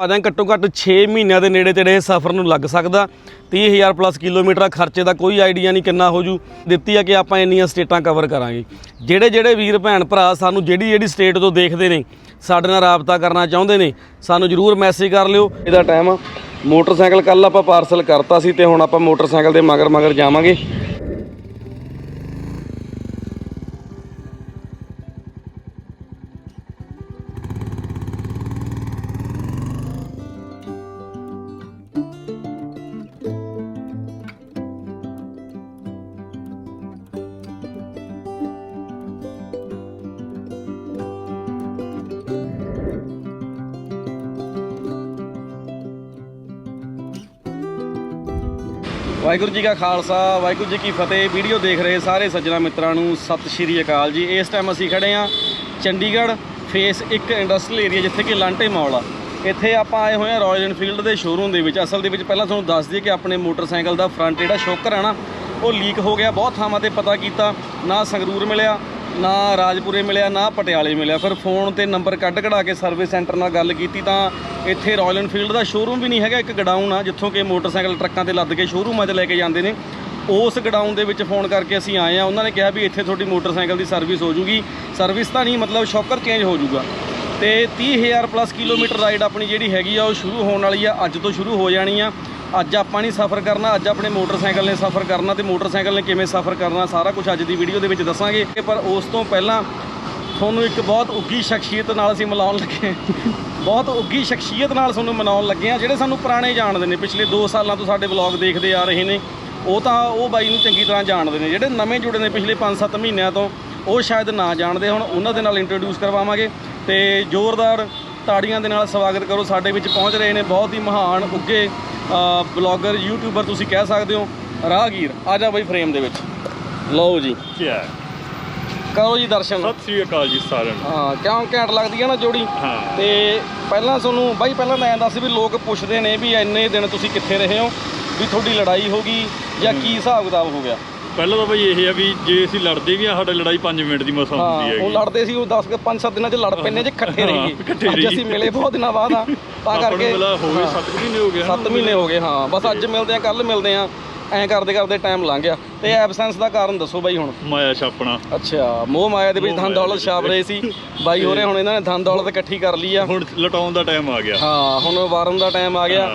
ਆਦਾ ਘੱਟੋ ਘੱਟ 6 ਮਹੀਨਿਆਂ ਦੇ ਨੇੜੇ ਤੇੜੇ ਇਹ ਸਫ਼ਰ ਨੂੰ ਲੱਗ ਸਕਦਾ। 30000 ਪਲੱਸ ਕਿਲੋਮੀਟਰ ਖਰਚੇ ਦਾ ਕੋਈ ਆਈਡੀਆ ਨਹੀਂ ਕਿੰਨਾ ਹੋ ਜੂ। ਦਿੱਤੀ ਆ ਕਿ ਆਪਾਂ ਇੰਨੀਆਂ ਸਟੇਟਾਂ ਕਵਰ ਕਰਾਂਗੇ। ਜਿਹੜੇ ਜਿਹੜੇ ਵੀਰ ਭੈਣ ਭਰਾ ਸਾਨੂੰ ਜਿਹੜੀ ਜਿਹੜੀ ਸਟੇਟ ਤੋਂ ਦੇਖਦੇ ਨੇ, ਸਾਡੇ ਨਾਲ ਰਾਬਤਾ ਕਰਨਾ ਚਾਹੁੰਦੇ ਨੇ, ਸਾਨੂੰ ਜਰੂਰ ਮੈਸੇਜ ਕਰ ਲਿਓ। ਇਹਦਾ ਟਾਈਮ ਆ। ਮੋਟਰਸਾਈਕਲ ਕੱਲ ਆਪਾਂ ਪਾਰਸਲ ਕਰਤਾ ਸੀ ਤੇ ਹੁਣ ਆਪਾਂ ਮੋਟਰਸਾਈਕਲ ਦੇ ਮਗਰ ਮਗਰ ਜਾਵਾਂਗੇ। ਵਾਹਿਗੁਰੂ ਜੀ ਕਾ ਖਾਲਸਾ, ਵਾਹਿਗੁਰੂ ਜੀ ਕੀ ਫਤਿਹ। ਵੀਡੀਓ ਦੇਖ ਰਹੇ ਸਾਰੇ ਸੱਜਣਾ ਮਿੱਤਰਾਂ ਨੂੰ ਸਤਿ ਸ਼੍ਰੀ ਅਕਾਲ ਜੀ। ਇਸ ਟਾਈਮ ਅਸੀਂ ਖੜੇ ਆ ਚੰਡੀਗੜ੍ਹ ਫੇਸ 1 ਇੰਡਸਟਰੀਅਲ ਏਰੀਆ ਜਿੱਥੇ ਕਿ ਲਾਂਟੇ ਮਾਲ ਆ। ਇੱਥੇ ਆਪਾਂ ਆਏ ਹੋਏ ਆ ਰਾਇਲ ਐਨਫੀਲਡ ਦੇ ਸ਼ੋਰੂਮ ਦੇ ਵਿੱਚ। ਅਸਲ ਦੇ ਵਿੱਚ ਪਹਿਲਾਂ ਤੁਹਾਨੂੰ ਦੱਸ ਦਈਏ ਕਿ ਆਪਣੇ ਮੋਟਰਸਾਈਕਲ ਦਾ ਫਰੰਟ ਜਿਹੜਾ ਸ਼ੋਕਰ ਹੈ ਨਾ, ਉਹ ਲੀਕ ਹੋ ਗਿਆ। ਬਹੁਤ ਥਾਵਾਂ ਤੇ ਪਤਾ ਕੀਤਾ, ਨਾ ਸੰਗਰੂਰ ਮਿਲਿਆ ਨਾ ਰਾਜਪੁਰੇ ਮਿਲਿਆ, ਨਾ ਪਟਿਆਲੇ ਮਿਲਿਆ। ਫਿਰ ਫੋਨ ਤੇ ਨੰਬਰ ਕੱਢ ਕਢਾ ਕੇ ਸਰਵਿਸ ਸੈਂਟਰ ਨਾਲ ਗੱਲ ਕੀਤੀ ਤਾਂ ਇੱਥੇ ਰਾਇਲ ਇਨਫੀਲਡ ਦਾ ਸ਼ੋਰੂਮ ਵੀ ਨਹੀਂ ਹੈਗਾ, ਇੱਕ ਗਡਾਊਨ ਆ, ਜਿੱਥੋਂ ਕਿ ਮੋਟਰਸਾਈਕਲ ਟਰੱਕਾਂ ਤੇ ਲੱਦ ਕੇ ਸ਼ੋਰੂਮਾਂ 'ਚ ਲੈ ਕੇ ਜਾਂਦੇ ਨੇ। ਉਸ ਗਡਾਊਨ ਦੇ ਵਿੱਚ ਫੋਨ ਕਰਕੇ ਅਸੀਂ ਆਏ ਆ। ਉਹਨਾਂ ਨੇ ਕਿਹਾ ਵੀ ਇੱਥੇ ਤੁਹਾਡੀ ਮੋਟਰਸਾਈਕਲ ਦੀ ਸਰਵਿਸ ਹੋ ਜੂਗੀ। ਸਰਵਿਸ ਤਾਂ ਨਹੀਂ, ਮਤਲਬ ਸ਼ੌਕਰ ਚੇਂਜ ਹੋ ਜੂਗਾ। ਤੇ 30000 ਪਲੱਸ ਕਿਲੋਮੀਟਰ ਰਾਈਡ ਆਪਣੀ ਜਿਹੜੀ ਹੈਗੀ ਆ, ਉਹ ਸ਼ੁਰੂ ਹੋਣ ਵਾਲੀ ਆ, ਅੱਜ ਤੋਂ ਸ਼ੁਰੂ ਹੋ ਜਾਣੀ ਆ। ਅੱਜ ਆਪਾਂ ਨਹੀਂ ਸਫ਼ਰ ਕਰਨਾ, ਅੱਜ ਆਪਣੇ ਮੋਟਰਸਾਈਕਲ ਨੇ ਸਫ਼ਰ ਕਰਨਾ ਤੇ ਮੋਟਰਸਾਈਕਲ ਨੇ ਕਿਵੇਂ ਸਫ਼ਰ ਕਰਨਾ, ਸਾਰਾ ਕੁਝ ਅੱਜ ਦੀ ਵੀਡੀਓ ਦੇ ਵਿੱਚ ਦੱਸਾਂਗੇ। ਪਰ ਉਸ ਤੋਂ ਪਹਿਲਾਂ ਤੁਹਾਨੂੰ ਇੱਕ ਬਹੁਤ ਉੱਗੀ ਸ਼ਖਸੀਅਤ ਨਾਲ ਅਸੀਂ ਮਿਲਾਉਣ ਲੱਗੇ ਬਹੁਤ ਉੱਗੀ ਸ਼ਖਸੀਅਤ ਨਾਲ ਤੁਹਾਨੂੰ ਮਿਲਾਉਣ ਲੱਗੇ ਆ ਜਿਹੜੇ ਸਾਨੂੰ ਪੁਰਾਣੇ ਜਾਣਦੇ ਨੇ, ਪਿਛਲੇ 2 ਸਾਲਾਂ ਤੋਂ ਸਾਡੇ ਵਲੌਗ ਦੇਖਦੇ ਆ ਰਹੇ ਨੇ, ਉਹ ਤਾਂ ਉਹ ਬਾਈ ਨੂੰ ਚੰਗੀ ਤਰ੍ਹਾਂ ਜਾਣਦੇ ਨੇ। ਜਿਹੜੇ ਨਵੇਂ ਜੁੜੇ ਨੇ ਪਿਛਲੇ 5-7 ਮਹੀਨਿਆਂ ਤੋਂ, ਉਹ ਸ਼ਾਇਦ ਨਾ ਜਾਣਦੇ ਹੁਣ, ਉਹਨਾਂ ਦੇ ਨਾਲ ਇੰਟਰੋਡਿਊਸ ਕਰਵਾਵਾਂਗੇ ਤੇ ਜ਼ੋਰਦਾਰ ਤਾੜੀਆਂ ਦੇ ਨਾਲ ਸਵਾਗਤ ਕਰੋ, ਸਾਡੇ ਵਿੱਚ ਪਹੁੰਚ ਰਹੇ ਨੇ ਬਹੁਤ ਹੀ ਮਹਾਨ ਉੱਗੇ ਬਲੌਗਰ ਯੂਟਿਊਬਰ ਤੁਸੀਂ ਕਹਿ ਸਕਦੇ ਹੋ ਰਾਹਗੀਰ ਆ ਜਾ ਬਾਈ ਫਰੇਮ ਦੇ ਵਿੱਚ। ਲਓ ਜੀ। ਕੀ ਹੈ? ਕਰੋ ਜੀ ਦਰਸ਼ਨ। ਸਤਿ ਸ੍ਰੀ ਅਕਾਲ ਜੀ ਸਾਰਿਆਂ ਨੂੰ। ਹਾਂ ਕਿਉਂ ਘੈਂਟ ਲੱਗਦੀ ਹੈ ਨਾ ਜੋੜੀ? ਹਾਂ। ਤੇ ਪਹਿਲਾਂ ਤੁਹਾਨੂੰ ਬਾਈ ਪਹਿਲਾਂ ਮੈਂ ਦੱਸ ਵੀ ਲੋਕ ਪੁੱਛਦੇ ਨੇ ਵੀ ਇੰਨੇ ਦਿਨ ਤੁਸੀਂ ਕਿੱਥੇ ਰਹੇ ਹੋ? ਵੀ ਤੁਹਾਡੀ ਲੜਾਈ ਹੋ ਗਈ ਜਾਂ ਕੀ ਹਿਸਾਬ ਕਿਤਾਬ ਹੋ ਗਿਆ? ਪਹਿਲਾਂ ਤਾਂ ਬਈ ਇਹ ਆ ਵੀ ਜੇ ਅਸੀਂ ਲੜਦੇ ਵੀ ਆ ਸਾਡੀ ਲੜਾਈ 5 ਮਿੰਟ ਦੀ ਮਸਾਂ ਹੁੰਦੀ ਹਾਂ ਉਹ ਲੜਦੇ ਸੀ ਉਹ 10 5-7 ਦਿਨਾਂ 'ਚ ਲੜ ਪੈਂਦੇ ਜੇ ਇਕੱਠੇ ਰਹੀਏ। ਅੱਜ। ਅਸੀਂ ਮਿਲੇ ਬਹੁਤ ਦਿਨਾਂ ਬਾਅਦ ਆ ਤਾਂ ਕਰਕੇ ਮਿਲਾ ਹੋ ਗਏ 7 ਮਹੀਨੇ ਹੋ ਗਏ 7 ਮਹੀਨੇ ਹੋ ਗਏ ਹਾਂ ਬਸ ਅੱਜ ਮਿਲਦੇ ਆ ਕੱਲ ਮਿਲਦੇ ਆ ਐਂ ਕਰਦੇ ਕਰਦੇ ਟਾਈਮ ਲੰਘ ਗਿਆ। ਤੇ ਐਬਸੈਂਸ ਦਾ ਕਾਰਨ ਦੱਸੋ ਬਾਈ ਹੁਣ। ਮਾਇਆ ਛਾਪਣਾ ਅੱਛਾ ਮੋਹ ਮਾਇਆ ਦੇ ਵਿੱਚ ਧਨ ਦੌਲਤ ਛਾਪ ਰਹੇ ਸੀ। ਬਾਈ ਹੋਰੇ ਹੁਣ ਇਹਨਾਂ ਨੇ ਧਨ ਦੌਲਤ ਇਕੱਠੀ ਕਰ ਲਈ ਆ। ਹੁਣ ਲਟਾਉਣ ਦਾ ਟਾਈਮ ਆ ਗਿਆ। ਹਾਂ ਹੁਣ ਵਾਰਨ ਦਾ ਟਾਈਮ ਆ ਗਿਆ।